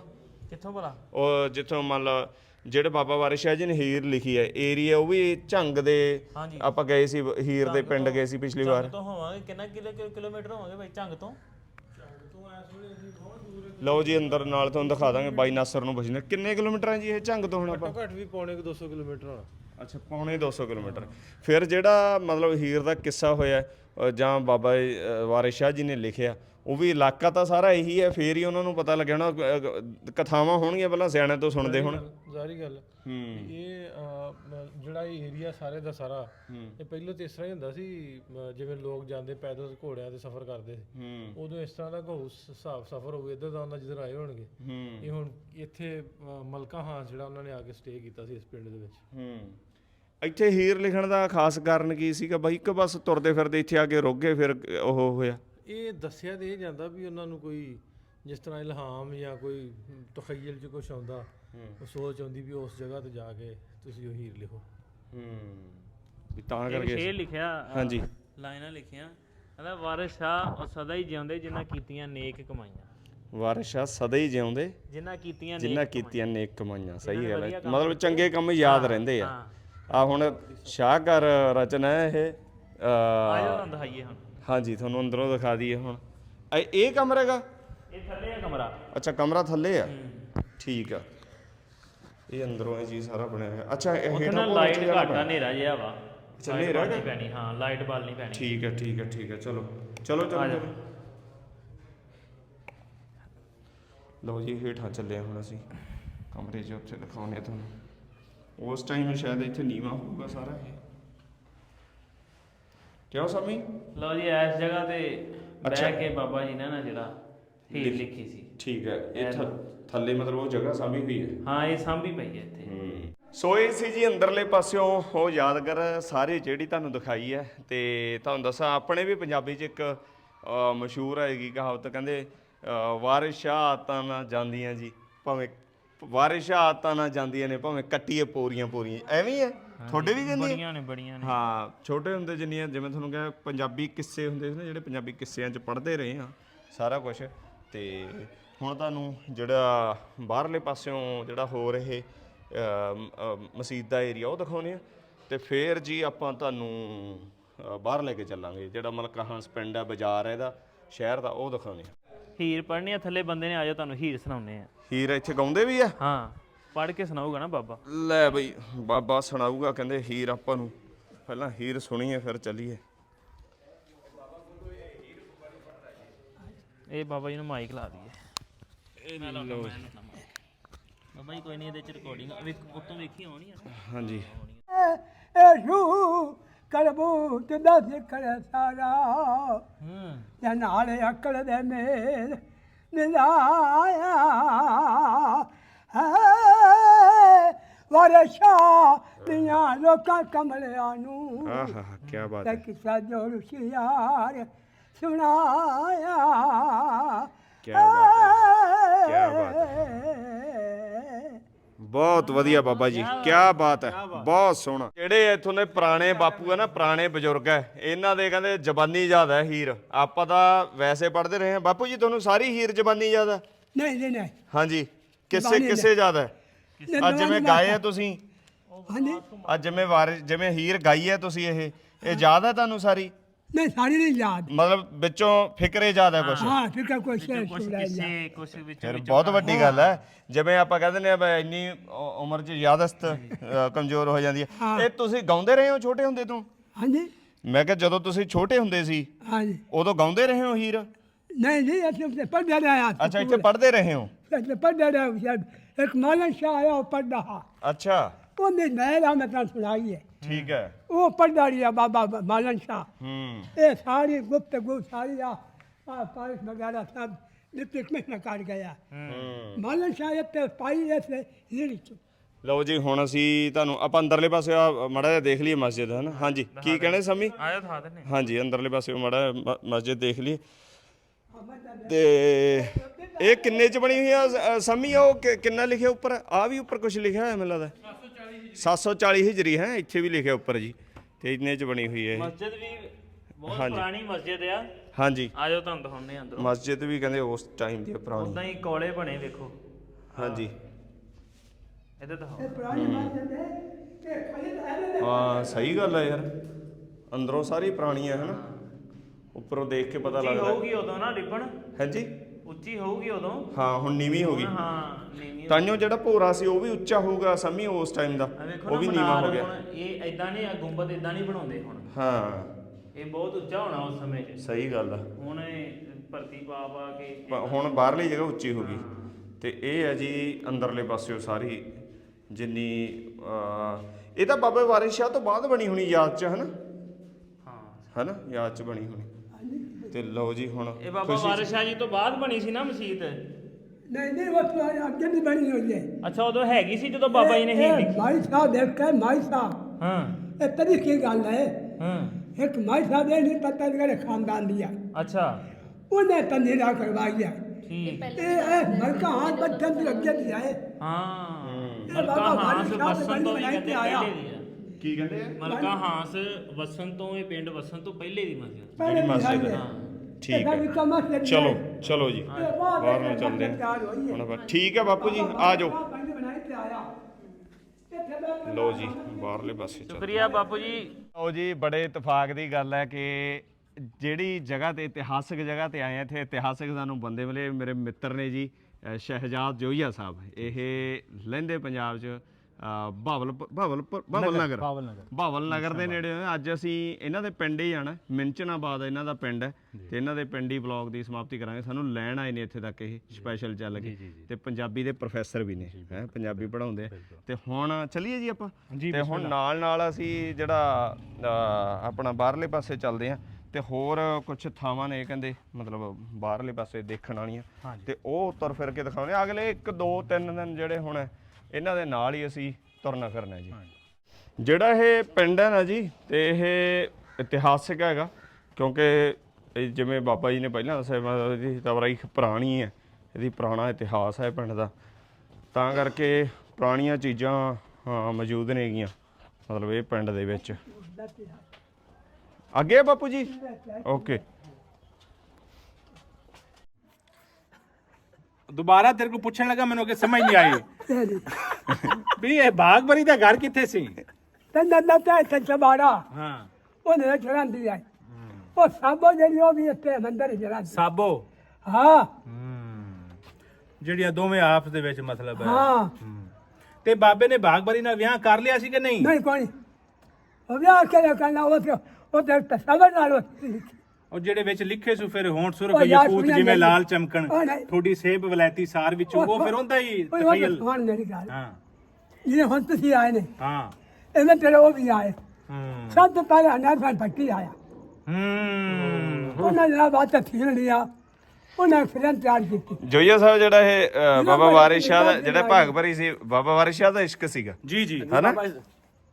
ਕਿੱਥੋਂ ਭਲਾ? ਉਹ ਜਿੱਥੋਂ ਮੰਨ ਲਾ ਜਿਹੜੇ ਬਾਬਾ ਵਾਰਿਸ ਸ਼ਾਹ ਜੀ ਨੇ ਹੀਰ ਲਿਖੀ ਹੈ ਏਰੀਆ ਉਹ ਵੀ ਝੰਗ ਦੇ ਹਾਂਜੀ। ਆਪਾਂ ਗਏ ਸੀ ਹੀਰ ਦੇ ਪਿੰਡ ਗਏ ਸੀ ਪਿਛਲੀ ਵਾਰ। ਤੋਂ ਹੋਵਾਂਗੇ। ਕਿੰਨਾ ਕਿਲੋ ਕਿਲੋਮੀਟਰ ਹੋਵਾਂਗੇ ਬਾਈ? ਝੰਗ ਤੋਂ? ਲਓ ਜੀ ਅੰਦਰ ਨਾਲ ਤੁਹਾਨੂੰ ਦਿਖਾ ਦਾਂਗੇ ਬਾਈ ਨਾਸਰ ਨੂੰ ਪੁੱਛਦੇ ਕਿੰਨੇ ਕਿਲੋਮੀਟਰ ਹੈ ਜੀ ਇਹ ਝੰਗ ਤੋਂ ਹੁਣ ਆਪਾਂ? ਘੱਟ ਵੀ ਪੌਣੇ ਕੁ 200 ਕਿਲੋਮੀਟਰ ਹੋਣਾ। ਅੱਛਾ ਪੌਣੇ 200 ਕਿਲੋਮੀਟਰ। ਫਿਰ ਜਿਹੜਾ ਮਤਲਬ ਹੀਰ ਦਾ ਕਿੱਸਾ ਹੋਇਆ ਜਾਂ ਬਾਬਾ ਵਾਰਿਸ ਸ਼ਾਹ ਜੀ ਨੇ ਲਿਖਿਆ ਉਹ ਵੀ ਇਲਾਕਾ ਤਾਂ ਸਾਰਾ ਇਹੀ ਹੈ ਫੇਰ ਹੀ ਉਹਨਾਂ ਨੂੰ ਪਤਾ ਲੱਗਿਆ ਅ, ਕਥਾਵਾਂ ਹੋਣਗੀਆਂ ਪਹਿਲਾਂ ਸਿਆਣੇ ਤੋਂ ਸੁਣਦੇ ਹੁਣ। ਜ਼ਾਰੀ ਗੱਲ। ਹੂੰ। ਇਹ ਅਹ, ਜਿਹੜਾ ਇਹ ਏਰੀਆ ਸਾਰੇ ਦਾ ਸਾਰਾ ਇਹ ਪਹਿਲਾਂ ਤੇ ਇਸ ਤਰ੍ਹਾਂ ਹੀ ਹੁੰਦਾ ਸੀ ਜਿਵੇਂ ਲੋਕ ਜਾਂਦੇ ਪੈਦਲ ਘੋੜਿਆਂ ਤੇ ਸਫ਼ਰ ਕਰਦੇ ਸੀ। ਹੂੰ। ਉਦੋਂ ਇਸ ਤਰ੍ਹਾਂ ਦਾ ਕੋਈ ਹਿਸਾਬ ਸਫ਼ਰ ਹੋਵੇ ਇੱਧਰ ਦਾ ਉਹਨਾਂ ਜਿੱਧਰ ਆਏ ਹੋਣਗੇ। ਹੂੰ। ਇਹ ਹੁਣ ਇੱਥੇ ਅਹ, ਮਲਕਾ ਹਾਂ ਜਿਹੜਾ ਉਹਨਾਂ ਨੇ ਆ ਕੇ ਸਟੇ ਕੀਤਾ ਸੀ ਇਸ ਪਿੰਡ ਦੇ ਵਿੱਚ। ਹੂੰ। ਇੱਥੇ ਹੀਰ ਲਿਖਣ ਦਾ ਖਾਸ ਕਾਰਨ ਕੀ ਸੀਗਾ? ਬਾਈ ਕਿ ਬਸ ਤੁਰਦੇ ਫਿਰਦੇ ਇੱਥੇ ਆ ਕੇ ਰੁਕ ਗਏ ਫਿਰ ਉਹ ਹੋਇਆ। ਇਹ ਦੱਸਿਆ ਤੇ ਇਹ ਜਾਂਦਾ ਵੀ ਉਹਨਾਂ ਨੂੰ ਕੋਈ ਜਿਸ ਤਰ੍ਹਾਂ ਇਲਹਾਮ ਜਾਂ ਕੋਈ ਤਖਯਲ ਚ ਕੁਝ ਆਉਂਦਾ ਉਹ ਸੋਚ ਆਉਂਦੀ ਵੀ ਉਸ ਜਗ੍ਹਾ ਤੇ ਜਾ ਕੇ ਤੁਸੀਂ ਉਹ ਹੀਰ ਲਿਖੋ। ਹੂੰ। ਵੀ ਤਾਂ ਇੱਕ ਕਰਕੇ ਸ਼ੇਰ ਲਿਖਿਆ ਅ, ਹਾਂਜੀ। ਲਾਈਨਾਂ ਲਿਖੀਆਂ। ਕਹਿੰਦਾ ਵਾਰਿਸ ਸ਼ਾਹ ਉਹ ਸਦਾ ਹੀ ਜਿਉਂਦੇ ਜਿਨ੍ਹਾਂ ਕੀਤੀਆਂ ਨੇਕ ਕਮਾਈਆਂ। ਵਾਰਿਸ ਸ਼ਾਹ ਸਦਾ ਹੀ ਜਿਉਂਦੇ ਜਿਨ੍ਹਾਂ ਕੀਤੀਆਂ ਨੇਕ ਜਿੰਨਾ ਕੀਤੀਆਂ ਨੇਕ ਕਮਾਈਆਂ ਸਹੀ ਗੱਲ ਹੈ। ਮਤਲਬ ਚੰਗੇ ਕੰਮ ਯਾਦ ਰਹਿੰਦੇ ਆ। ਹਾਂ। ਆ ਹੁਣ ਸ਼ਾਹਕਾਰ ਰਚਨਾ ਹੈ ਇਹ ਆਜੋ ਤੁਹਾਨੂੰ ਦਿਖਾਈਏ ਹੁਣ। ਹਾਂਜੀ ਤੁਹਾਨੂੰ ਅੰਦਰੋਂ ਦਿਖਾ ਦਈਏ ਹੁਣ। ਇਹ- ਇਹ ਕਮਰਾ ਹੈਗਾ? ਇਹ ਥੱਲੇ ਆ ਕਮਰਾ। ਅੱਛਾ ਕਮਰਾ ਥੱਲੇ ਆ? ਠੀਕ ਆ। ਇਹ ਅੰਦਰੋਂ ਇਹ ਜੀ ਸਾਰਾ ਬਣਿਆ ਹੋਇਆ। ਅੱਛਾ ਇਹ ਉੱਥੇ ਹੇਠਾਂ ਨਾ ਲਾਈਟ ਘੱਟ ਆ ਹਨੇਰਾ ਜਿਹਾ ਵਾ। ਅੱਛਾ, Light ਹਨੇਰਾ ਬਾਲਣੀ? ਪੈਣੀ ਹਾਂ ਲਾਈਟ ਬਾਲਣੀ ਪੈਣੀ। ਠੀਕ ਹੈ ਠੀਕ ਹੈ ਠੀਕ ਹੈ ਚਲੋ। ਚਲੋ ਚਲੋ ਚਲੋ। ਲਓ ਜੀ ਹੇਠਾਂ ਚੱਲੇ ਹੁਣ ਅਸੀਂ। ਕਮਰੇ 'ਚ ਉੱਥੇ ਦਿਖਾਉਣੇ ਤੁਹਾਨੂੰ। ਉਸ ਟਾਈਮ ਸ਼ਾਇਦ ਇੱਥੇ ਨੀਵਾ ਹੋਊਗਾ ਸਾਰਾ ਇਹ। ਕਿਉਂ ਸਮੀ? ਲਓ ਜੀ ਇਸ ਜਗ੍ਹਾ ਤੇ ਅੱਛਾ। ਬਹਿ ਕੇ ਬਾਬਾ ਜੀ ਨੇ ਨਾ ਜਿਹੜਾ ਹੀਰ ਲਿਖੀ ਸੀ। ਠੀਕ ਹੈ ਇਹ ਥ- ਥੱਲੇ ਮਤਲਬ ਉਹ ਜਗ੍ਹਾ ਸਾਂਭੀ ਹੋਈ ਹੈ? ਹਾਂ ਇਹ ਸਾਂਭੀ ਪਈ ਹੈ ਇੱਥੇ। ਸੋ ਇਹ ਸੀ ਜੀ ਅੰਦਰਲੇ ਪਾਸਿਓਂ ਉਹ ਯਾਦਗਾਰ ਸਾਰੇ ਜਿਹੜੀ ਤੁਹਾਨੂੰ ਦਿਖਾਈ ਹੈ ਤੇ ਤੁਹਾਨੂੰ ਦੱਸਾਂ ਆਪਣੇ ਵੀ ਪੰਜਾਬੀ 'ਚ ਇੱਕ ਅ, ਮਸ਼ਹੂਰ ਹੈਗੀ ਕਹਾਵਤ ਕਹਿੰਦੇ ਅ, ਵਾਰਿਸ ਸ਼ਾਹ ਆਤਾਂ ਨਾ ਜਾਂਦੀਆਂ ਜੀ ਭਾਵੇਂ ਵਾਰਿਸ ਸ਼ਾਹ ਆਤਾਂ ਨਾ ਜਾਂਦੀਆਂ ਨੇ ਭਾਵੇਂ ਕੱਟੀਏ ਪੋਰੀਆਂ ਪੋਰੀਆਂ ਐਵੇਂ ਹੀ ਹੈ। ਤੁਹਾਡੇ ਵੀ ਕਹਿੰਦੇ ਆ? ਬੜੀਆਂ ਨੇ ਬੜੀਆਂ ਨੇ। ਹਾਂ ਛੋਟੇ ਹੁੰਦੇ ਜਿੰਨੀਆਂ ਜਿਵੇਂ ਤੁਹਾਨੂੰ ਕਿਹਾ ਪੰਜਾਬੀ ਕਿੱਸੇ ਹੁੰਦੇ ਸੀ ਨਾ ਜਿਹੜੇ ਪੰਜਾਬੀ ਕਿੱਸਿਆਂ 'ਚ ਪੜ੍ਹਦੇ ਰਹੇ ਆ ਸਾਰਾ ਕੁਝ ਤੇ ਹੁਣ ਤੁਹਾਨੂੰ ਜਿਹੜਾ ਬਾਹਰਲੇ ਪਾਸਿਓਂ ਜਿਹੜਾ ਹੋ ਰਹੇ ਅਮ, ਅਮ, ਮਸਜਿਦ ਦਾ ਏਰੀਆ ਉਹ ਦਿਖਾਉਨੇ ਆ। ਤੇ ਫੇਰ ਜੀ ਆਪਾਂ ਤੁਹਾਨੂੰ ਅ, ਬਾਹਰ ਲੈ ਕੇ ਚੱਲਾਂਗੇ ਜਿਹੜਾ ਮਲਕਾ ਹਾਂਸ ਪਿੰਡ ਹੈ ਬਾਜ਼ਾਰ ਹੈ ਇਹਦਾ ਸ਼ਹਿਰ ਦਾ ਉਹ ਦਿਖਾਉਨੇ ਆ। ਹੀਰ ਪੜ੍ਹਨੀ ਆ ਥੱਲੇ ਬੰਦੇ ਨੇ ਆਜੋ ਤੁਹਾਨੂੰ ਹੀਰ ਸੁਣਾਉਣੇ ਆ। ਹੀਰ ਇੱਥੇ ਗਾਉਂਦੇ ਵੀ ਆ? ਹਾਂ। ਪੜ੍ਹ ਕੇ ਸੁਣਾਊਗਾ ਨਾ ਬਾਬਾ? ਲੈ ਬਈ ਬਾਬਾ ਸੁਣਾਊਗਾ ਕਹਿੰਦੇ ਹੀਰ ਆਪਾਂ ਨੂੰ। ਪਹਿਲਾਂ ਹੀਰ ਸੁਣੀਏ ਫਿਰ ਚੱਲੀਏ। ਇਹ ਬਾਬਾ ਜੀ ਨੂੰ ਮਾਈਕ ਲਾ ਦਈਏ। ਇਹ ਨਾ ਲਾ ਬਾਬਾ ਜੀ ਕੋਈ ਨਹੀਂ ਇਹਦੇ ਚ ਰਿਕਾਰਡਿੰਗ ਉੱਤੋਂ ਵੇਖੀ ਆਉਣੀ ਆ। ਹਾਂਜੀ। ਏਸ਼ੂ ਕਰਬੂਤ ਦਾ ਜ਼ਿਕਰ ਸਾਰਾ। ਹੂੰ। ਤੇ ਨਾਲੇ ਅਕਲ ਦੇ ਮੇਲ ਨਿਲਾਇਆ ਹੈ। ਵਰਸ਼ਾ ਦੀਆਂ ਲੋਕਾਂ ਕਮਲਿਆਂ ਨੂੰ। ਆਹਾ ਕੀ ਬਾਤ ਤੇ ਹੈ। ਕਿਸਾ ਜੋ ਹੁਸ਼ਿਆਰ ਸੁਣਾਇਆ। ਕਿਆ ਬਾਤ ਹੈ, ਕਿਆ ਬਾਤ ਹੈ। ਬਹੁਤ ਵਧੀਆ ਬਾਬਾ ਜੀ ਕੀ ਬਾਤ ਹੈ ਬਹੁਤ ਸੋਹਣਾ। ਜਿਹੜੇ ਇਥੋਂ ਦੇ ਪੁਰਾਣੇ ਬਾਪੂ ਆ ਨਾ ਪੁਰਾਣੇ ਬਜ਼ੁਰਗ ਹੈ ਇਹਨਾਂ ਦੇ ਕਹਿੰਦੇ ਜ਼ਬਾਨੀ ਯਾਦ ਹੈ ਹੀਰ। ਆਪਾਂ ਤਾਂ ਵੈਸੇ ਪੜ੍ਹਦੇ ਰਹੇ ਹਾਂ। ਬਾਪੂ ਜੀ ਤੁਹਾਨੂੰ ਸਾਰੀ ਹੀਰ ਜ਼ਬਾਨੀ ਯਾਦ ਹੈ ਨਹੀਂ ਨਹੀਂ ਨਹੀਂ। ਹਾਂਜੀ। ਕਿਸੇ ਕਿਸੇ ਹੈ? ਅੱਜ ਜਿਵੇਂ ਗਾਏ ਆ ਤੁਸੀਂ। ਹਾਂਜੀ। ਅੱਜ ਜਿਵੇਂ ਵਾਰਿਸ ਜਿਵੇਂ ਹੀਰ ਗਾਈ ਹੈ ਤੁਸੀਂ ਇਹ। ਇਹ ਹੈ। ਤੁਹਾਨੂੰ ਸਾਰੀ? ਨਹੀਂ ਸਾਰੀ ਨਹੀਂ ਯਾਦ। ਮਤਲਬ ਵਿੱਚੋਂ ਫਿਕਰੇ ਹੈ ਕੁਝ ਹਾਂ ਫਿਕਰ ਕੁਛ ਸੁਣਾਇਆ ਕਿਸੇ ਕੁਛ ਵਿੱਚ ਫਿਰ ਬਹੁਤ ਵੱਡੀ ਗੱਲ ਹੈ। ਜਿਵੇਂ ਆਪਾਂ ਕਹਿੰਦੇ ਨੇ ਵੀ ਇੰਨੀ ਉਮਰ 'ਚ ਯਾਦਸਤ ਕਮਜ਼ੋਰ ਹੋ ਜਾਂਦੀ ਹੈ। ਇਹ ਤੁਸੀਂ ਗਾਉਂਦੇ ਰਹੇ ਹੋ ਛੋਟੇ ਹੁੰਦੇ ਤੋਂ? ਹਾਂਜੀ। ਮੈਂ ਕਿਹਾ ਜਦੋਂ ਤੁਸੀਂ ਛੋਟੇ ਹੁੰਦੇ ਸੀ ਹਾਂਜੀ ਉਦੋਂ ਗਾਉਂਦੇ ਰਹੇ ਹੋ ਹੀਰ? नहीं नहीं ऐसे उसने पढ़ रहा है ਅੱਛਾ ਇੱਥੇ ਪੜ੍ਹਦੇ ਰਹੇ ਹੋ ऐसे पढ़ रहा है शायद एक मालन शाह आया वो पढ़ रहा ਅੱਛਾ ਉਹਨੇ ਨਹਿਰਾ ਮੈਂ ਸੁਣਾਈ ਹੈ ਠੀਕ ਹੈ ਉਹ ਪੜ੍ਹਦਾ ਰਿਹਾ ਬਾਬਾ ਮਾਲਨ ਸ਼ਾਹ ਹੂੰ ਇਹ ਸਾਰੀ ਗੁਫ਼ਤਗੂ ਸਾਰੀ ਆ ਆ ਪਾਰਿਸ਼ ਵਗੈਰਾ ਸਭ ਨਿਤਿਕ में कर गया ਹੂੰ ਮਾਲਨ ਸ਼ਾਹ ਇੱਥੇ ਪਾਈ ਐਸੇ ਹੀੜੀ ਚ ਲਓ ਜੀ ਹੁਣ ਅਸੀਂ ਤੁਹਾਨੂੰ ਆਪਾਂ ਅੰਦਰਲੇ ਪਾਸੇ ਆ ਮੜਾ ਜਿਹਾ ਦੇਖ ਲਈਏ ਮਸਜਿਦ ਹੈ ਨਾ ਹਾਂਜੀ ਕੀ ਕਹਿੰਦੇ ਸਮੀ ਆਇਆ ਥਾ ਦਿੰਨੇ ਹਾਂਜੀ ਅੰਦਰਲੇ ਪਾਸੇ ਮੜਾ ਮਸਜਿਦ ਦੇਖ ਲਈਏ ਤੇ ਇਹ ਕਿੰਨੇ ਚ ਬਣੀ ਹੋਈ ਆ? ਸਮੀ ਉਹ ਕਿ- ਕਿੰਨਾ ਲਿਖਿਆ ਉੱਪਰ? ਆ ਵੀ ਉੱਪਰ ਕੁਝ ਲਿਖਿਆ ਹੋਇਆ ਮੈਨੂੰ ਲੱਗਦਾ। 740 ਹਿਜਰੀ ਹੈ ਇੱਥੇ ਵੀ ਲਿਖਿਆ ਉੱਪਰ ਜੀ। ਤੇ ਇੰਨੇ ਚ ਬਣੀ ਹੋਈ ਹੈ ਇਹ। ਮਸਜਿਦ ਵੀ ਬਹੁਤ ਹਾਂਜੀ। ਪੁਰਾਣੀ ਮਸਜਿਦ ਆ। ਹਾਂਜੀ। ਆਜੋ ਤੁਹਾਨੂੰ ਦਿਖਾਉਂਦੇ ਆ ਅੰਦਰੋਂ। ਮਸਜਿਦ ਵੀ ਕਹਿੰਦੇ ਉਸ ਟਾਈਮ ਦੀ ਆ ਪੁਰਾਣੀ। ਉਦਾਂ ਹੀ ਕੋਲੇ ਬਣੇ ਵੇਖੋ। ਹਾਂਜੀ। ਇਹਦੇ ਦਿਖਾਓ। ਪੁਰਾਣੀ ਮਸਜਿਦ ਹੈ ਸਹੀ ਗੱਲ ਹੈ ਯਾਰ। ਅੰਦਰੋਂ ਸਾਰੀ ਪੁਰਾਣੀ ਹੈ। ਹਨਾ ਉੱਪਰੋਂ ਦੇਖ ਕੇ ਪਤਾ ਉੱਚੀ ਲੱਗਦਾ ਹੋਊਗੀ ਉਦੋਂ ਨਾ ਰਿਬਨ। ਹਾਂਜੀ। ਉੱਚੀ ਹੋਊਗੀ ਉਦੋਂ। ਹਾਂ ਹੁਣ ਨੀਵੀਂ ਹੋ ਗਈ। ਹਾਂ ਨੀਵੀਂ ਤਾਂਿਓ ਜਿਹੜਾ ਭੋਰਾ ਸੀ ਉਹ ਵੀ ਉੱਚਾ ਹੋਊਗਾ ਸਮੀ ਉਸ ਟਾਈਮ ਦਾ। ਆ ਵੇਖੋ ਉਹ ਨਾ ਵੀ ਨੀਵਾਂ ਮਨਾਰ ਹੋ ਗਿਆ। ਹੁਣ ਇਹ ਐਦਾਂ ਨਹੀਂ ਆ ਗੁੰਬਦ ਐਦਾਂ ਨਹੀਂ ਬਣਾਉਂਦੇ ਹੁਣ। ਹਾਂ। ਇਹ ਬਹੁਤ ਉੱਚਾ ਹੋਣਾ ਉਸ ਸਮੇਂ 'ਚ। ਸਹੀ ਗੱਲ ਆ। ਹੁਣ ਇਹ ਭਰਤੀ ਪਾ ਪਾ ਕੇ ਪ- ਹੁਣ ਬਾਹਰਲੀ ਜਗ੍ਹਾ ਉੱਚੀ ਹੋ ਗਈ। ਤੇ ਇਹ ਹੈ ਜੀ ਅੰਦਰਲੇ ਪਾਸਿਓ ਸਾਰੀ ਜਿੰਨੀ ਅਹ, ਇਹ ਤਾਂ ਬਾਬਾ ਵਾਰਿਸ ਸ਼ਾਹ ਤੋਂ ਬਾਅਦ ਬਣੀ ਹੋਣੀ ਯਾਦ ਚ ਹਨਾ? ਹਾਂ। ਹਨਾ? ਯਾਦ ਚ ਬਣੀ ਹੋਣੀ। ਤੇ ਲਓ ਜੀ ਹੁਣ ਇਹ ਬਾਬਾ ਖੁਸ਼ੀ- ਵਾਰਿਸ ਸ਼ਾਹ ਜੀ ਤੋਂ ਬਾਅਦ ਬਣੀ ਸੀ ਨਾ ਮਸਜਿਦ ਨਹੀਂ ਨਹੀਂ ਉਹ ਪੁਰਾਣੀ ਅੱਗੇ ਵੀ ਬਣੀ ਹੋਈ ਹੈ। ਅੱਛਾ ਉਦੋਂ ਹੈਗੀ ਸੀ ਜਦੋਂ ਬਾਬਾ ਜੀ ਨੇ ਹੀ ਲਿਖੀ? ਮਾਈ ਸਾਹਿਬ ਦੇਖ ਕੇ ਮਾਈ ਸਾਹਿਬ। ਹਾਂ। ਇਹ ਤਰੀ ਕੀ ਗੱਲ ਹੈ। ਹਾਂ। ਇੱਕ ਮਾਈ ਸਾਹਿਬ ਇਹ ਨਹੀਂ ਪਤਾ ਜਿਹੜੇ ਖਾਨਦਾਨ ਦੀ ਆ। ਅੱਛਾ। ਉਹਨੇ ਤੰਦੇਰਾ ਕਰਵਾਈ ਹੈ ਠੀਕ। ਇਹ ਇਹ ਮਲਕਾ ਹਾਂ ਬੱਚਨ ਦੀ ਅੱਗੇ ਦੀ ਆਏ ਹਾਂ। ਇਹ ਮਲਕਾ ਬਾਬਾ ਹਾਂਸ ਵਾਰਿਸ ਸ਼ਾਹ ਦੇ ਤੋਂ ਬਣੀ ਹੀ ਬਣਾਈ ਤੇ ਆਇਆ। ਕੀ ਕਹਿੰਦੇ ਆ? ਮਲਕਾ ਹਾਂਸ ਵਸਣ ਤੋਂ ਇਹ ਪਿੰਡ ਵਸਣ ਤੋਂ ਪਹਿਲੇ ਦੀ ਮਸਜਿਦ। ਦੀ ਮਸਜਿਦ ਹੈ। ਹੈ। ਠੀਕ ਹੈ। ਹੈ ਚਲੋ ਚਲੋ ਜੀ। ਬਾਹਰ ਨੂੰ ਚੱਲਦੇ ਆ ਹੁਣ ਆਪਾਂ ਠੀਕ ਹੈ ਬਾਪੂ ਜੀ ਆ ਜਾਓ। ਲਓ ਜੀ ਬਾਹਰਲੇ ਪਾਸੇ ਚੱਲ ਸ਼ੁਕਰੀਆ ਬਾਪੂ ਜੀ। ਲਓ ਜੀ ਬੜੇ ਇਤਫਾਕ ਦੀ ਗੱਲ ਹੈ ਕਿ ਜਿਹੜੀ ਜਗ੍ਹਾ ਤੇ ਇਤਿਹਾਸਕ ਜਗ੍ਹਾ ਤੇ ਆਏ ਆ ਇੱਥੇ ਇਤਿਹਾਸਕ ਸਾਨੂੰ ਬੰਦੇ ਮਿਲੇ। ਮੇਰੇ ਮਿੱਤਰ ਨੇ ਜੀ ਅ, ਸ਼ਹਿਜਾਦ ਜੋਈਆ ਸਾਹਿਬ। ਇਹ ਲਹਿੰਦੇ ਪੰਜਾਬ 'ਚ ਭਾਵਲ ਭਾਵਲ ਭਾਵਲ ਨਗਰ ਭਾਵਲ ਨਗਰ। ਦੇ ਨੇੜੇ। ਅੱਜ ਅਸੀਂ ਇਹਨਾਂ ਦੇ ਪਿੰਡ ਹੀ ਜਾਣਾ। ਮਿੰਚਨਾਬਾਦ ਇਹਨਾਂ ਦਾ ਪਿੰਡ ਹੈ। ਤੇ ਇਹਨਾਂ ਦੇ ਪਿੰਡ ਬਲੌਗ ਦੀ ਸਮਾਪਤੀ ਕਰਾਂਗੇ। ਸਾਨੂੰ ਲੈਣ ਆਏ ਨੇ ਇੱਥੇ ਤੱਕ ਇਹ ਸਪੈਸ਼ਲ ਚੱਲ ਕੇ। ਤੇ ਪੰਜਾਬੀ ਦੇ ਪ੍ਰੋਫੈਸਰ ਵੀ ਨੇ ਹੈ ਪੰਜਾਬੀ ਪੜਾਉਂਦੇ ਤੇ ਹੁਣ ਚੱਲੀਏ ਜੀ ਆਪਾਂ। ਤੇ ਹੁਣ ਨਾਲ ਨਾਲ ਅਸੀਂ ਜਿਹੜਾ ਆਪਣਾ ਬਾਹਰਲੇ ਪਾਸੇ ਚੱਲਦੇ ਆ ਤੇ ਹੋਰ ਕੁਝ ਥਾਵਾਂ ਨੇ ਕਹਿੰਦੇ ਮਤਲਬ ਬਾਹਰਲੇ ਪਾਸੇ ਦੇਖਣ ਵਾਲੀਆਂ। ਤੇ ਉਹ ਤੁਰ ਫਿਰ ਕੇ ਦਿਖਾਉਣੇ ਅਗਲੇ 1 2 3 ਦਿਨ ਜਿਹੜੇ ਹੁਣ ਇਹਨਾਂ ਦੇ ਨਾਲ ਹੀ ਅਸੀਂ ਤੁਰਨਾ ਫਿਰਨਾ ਜੀ। ਜਿਹੜਾ ਇਹ ਪਿੰਡ ਹੈ ਨਾ ਜੀ ਤੇ ਇਹ ਇਤਿਹਾਸਿਕ ਹੈਗਾ ਕਿਉਂਕਿ ਇਹ ਜਿਵੇਂ ਬਾਬਾ ਜੀ ਨੇ ਪਹਿਲਾਂ ਦੱਸਿਆ ਮਤਲਬ ਇਹਦੀ ਤਵਰੀਖ ਪੁਰਾਣੀ ਹੈ ਇਹਦੀ ਪੁਰਾਣਾ ਇਤਿਹਾਸ ਹੈ ਪਿੰਡ ਦਾ। ਤਾਂ ਕਰਕੇ ਪੁਰਾਣੀਆਂ ਚੀਜ਼ਾਂ ਹਾਂ ਮੌਜੂਦ ਨੇਗੀਆਂ ਮਤਲਬ ਇਹ ਪਿੰਡ ਦੇ ਵਿੱਚ। ਅੱਗੇ ਬਾਪੂ ਜੀ। ਓਕੇ। ਦੁਬਾਰਾ ਤੇਰੇ ਕੋ ਪੁੱਛਣ ਲੱਗਾ ਮੈਨੂੰ ਕਿ ਸਮਝ ਨਹੀਂ ਆਈ। ਵੀ ਇਹ ਬਾਗਬਰੀ ਦਾ ਘਰ ਕਿੱਥੇ ਸੀ? ਤੰਦਾ ਦਾ ਇੱਥੇ ਚਬਾੜਾ ਹਾਂ। ਉਹਨੇ ਚੜਾਂਦੀ ਹੈ ਉਹ ਸਾਬੋ ਜਿਹੜੀ ਉਹ ਵੀ ਇੱਥੇ ਮੰਦਰ ਚੜਾਂਦੀ ਸਾਬੋ? ਹਾਂ। ਜਿਹੜੀਆਂ ਦੋਵੇਂ ਆਪਸ ਦੇ ਵਿੱਚ ਮਤਲਬ ਹੈ। ਹਾਂ। ਤੇ ਬਾਬੇ ਨੇ ਬਾਗਬਰੀ ਨਾਲ ਵਿਆਹ ਕਰ ਲਿਆ ਸੀ ਕਿ ਨਹੀਂ? ਨਹੀਂ ਕੋਈ ਉਹ ਵਿਆਹ ਕੇ ਕਰਨਾ ਉਹ ਤੇ ਉਹ ਤੇ ਤਸਵਰ ਨਾਲ ਉਹ ਉਹ ਜਿਹੜੇ ਵਿੱਚ ਲਿਖੇ ਸੁ ਫਿਰ ਹੋਣ ਉਹ ਯਾਰ ਯਕੂਤ ਸੁਣਿਆ ਜਿਵੇਂ। ਲਾਲ ਚਮਕਣ ਉਹ ਨਹੀਂ। ਥੋੜੀ ਸੇਬ ਵਲੈਤੀ ਸਾਰ ਵਿੱਚ ਉਹ ਫਿਰ ਹੁੰਦਾ ਹੀ ਉਹ ਤਖੀਲ। ਹੁਣ ਮੇਰੀ ਗੱਲ। ਹਾਂ। ਜਿਵੇਂ ਹੁਣ ਤੁਸੀਂ ਆਏ ਨੇ ਹਾਂ। ਇਹਨੇ ਤੇਰੇ ਉਹ ਵੀ ਆਏ। ਹੂੰ। ਸਭ ਤੋਂ ਪਹਿਲਾਂ ਅਨਾਰਫਲ ਪੱਟੀ ਆਇਆ। ਹੂੰ। ਉਹਨਾਂ ਨੇ ਬਾਤ ਠੀਕ ਲਿਆ ਉਹਨਾਂ ਫਿਲਮ ਤਿਆਰ ਕੀਤੀ। ਜੋਈਆ ਸਾਹਿਬ ਜਿਹੜਾ ਇਹ ਅ, ਬਾਬਾ ਵਾਰਿਸ ਸ਼ਾਹ ਦਾ ਜਿਹੜਾ ਭਾਗ ਭਰੀ ਸੀ ਬਾਬਾ ਵਾਰਿਸ ਸ਼ਾਹ ਦਾ ਇਸ਼ਕ ਸੀਗਾ। ਜੀ ਜੀ। ਹਨਾ?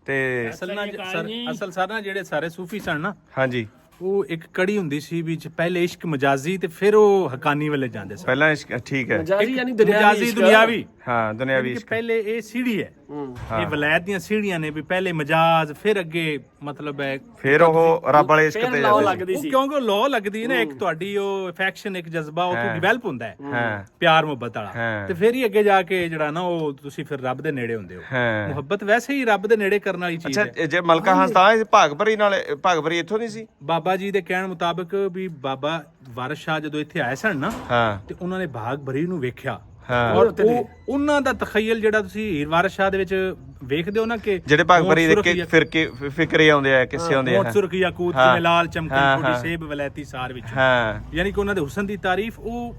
ਤੇ ਅਸਲ ਨਾਲ ਸਰ- ਅਸਲ ਸਾਰਾ ਨਾ ਜਿਹੜੇ ਸਾਰੇ ਸੂਫੀ ਸਨ ਨਾ ਹਾਂਜੀ। ਉਹ ਇੱਕ ਕੜੀ ਹੁੰਦੀ ਸੀ ਵਿੱਚ ਪਹਿਲੇ ਇਸ਼ਕ ਮਜਾਜ਼ੀ ਤੇ ਫਿਰ ਉਹ ਹਕਾਨੀ ਵੱਲੇ ਜਾਂਦੇ ਸਨ। ਪਹਿਲਾਂ ਇਸ਼ਕ ਠੀਕ ਹੈ। ਮਜਾਜ਼ੀ ਯਾਨੀ ਦੁਨਿਆਵੀ ਦੁਨਿਆਵੀ। ਹਾਂ ਦੁਨਿਆਵੀ ਇਸ਼ਕ। ਪਹਿਲੇ ਇਹ ਸੀੜੀ ਹੈ। ਇਹ ਵਲਾਇਤ ਦੀਆਂ ਸੀੜੀਆਂ ਨੇ ਵੀ ਪਹਿਲੇ ਮਜਾਜ਼ ਫਿਰ ਅੱਗੇ ਮਤਲਬ ਹੈ ਫਿਰ ਉਹ ਰੱਬ ਵਾਲੇ ਇਸ਼ਕ ਤੇ ਜਾਂਦੇ ਉਹ ਕਿਉਂਕਿ ਲੋ ਲੱਗਦੀ ਹੈ ਨਾ ਇੱਕ ਤੁਹਾਡੀ ਉਹ ਅਫੈਕਸ਼ਨ ਇੱਕ ਜਜ਼ਬਾ ਉਹ ਤੋਂ ਡਿਵੈਲਪ ਹੁੰਦਾ ਹੈ। ਹਾਂ। ਪਿਆਰ ਮੁਹੱਬਤ ਵਾਲਾ। ਹਾਂ। ਤੇ ਫਿਰ ਹੀ ਅੱਗੇ ਜਾ ਕੇ ਜਿਹੜਾ ਨਾ ਉਹ ਤੁਸੀਂ ਫਿਰ ਰੱਬ ਦੇ ਨੇੜੇ ਹੁੰਦੇ ਹੋ। ਹਾਂ। ਮੁਹੱਬਤ ਵੈਸੇ ਹੀ ਰੱਬ ਦੇ ਨੇੜੇ ਕਰਨ ਵਾਲੀ ਚੀਜ਼ ਅੱਛਾ ਹੈ। ਇਹ ਜੇ ਮਲਕਾ ਹਸਤਾ ਇਹ ਭਾਗ ਭਰੀ ਨਾਲ ਭਾਗ ਭਰੀ ਇੱਥੋਂ ਨਹੀਂ ਸੀ? ਬਾਬਾ ਜੀ ਦੇ ਕਹਿਣ ਮੁਤਾਬਕ ਵੀ ਬਾਬਾ ਵਾਰਿਸ ਸ਼ਾਹ ਜਦੋਂ ਇੱਥੇ ਆਏ ਸਨ ਨਾ ਹਾਂ। ਤੇ ਉਹਨਾਂ ਨੇ ਬਰੀ ਨੂੰ ਵੇਖਿਆ। ਔਰ ਉਹ ਉਹਨਾਂ ਦਾ ਤਖਯਲ ਜਿਹੜਾ ਤੁਸੀਂ ਹੀਰ ਵਾਰਿਸ ਸ਼ਾਹ ਦੇ ਵਿੱਚ ਵੇਖਦੇ ਹੋ ਨਾ ਕਿ ਜਿਹੜੇ ਭਾਗਪਰੀ ਦੇ ਕਿ- ਸੁਰਖੀ- ਫਿਰਕੇ ਫਿਕਰੇ ਆਉਂਦੇ ਆ ਕਿੱਸੇ ਆਉਂਦੇ ਆ। ਹੋਂਠ ਸੁਰਖੀ ਯਾਕੂਤ। ਜਿਵੇਂ ਲਾਲ ਹਾਂ। ਕੋਟੀ ਸੇਬ ਵਲੈਤੀ ਸਾਰ ਵਿੱਚ। ਹਾਂ। ਯਾਨੀ ਕਿ ਉਹਨਾਂ ਦੇ ਹੁਸਨ ਦੀ ਤਾਰੀਫ ਉਹ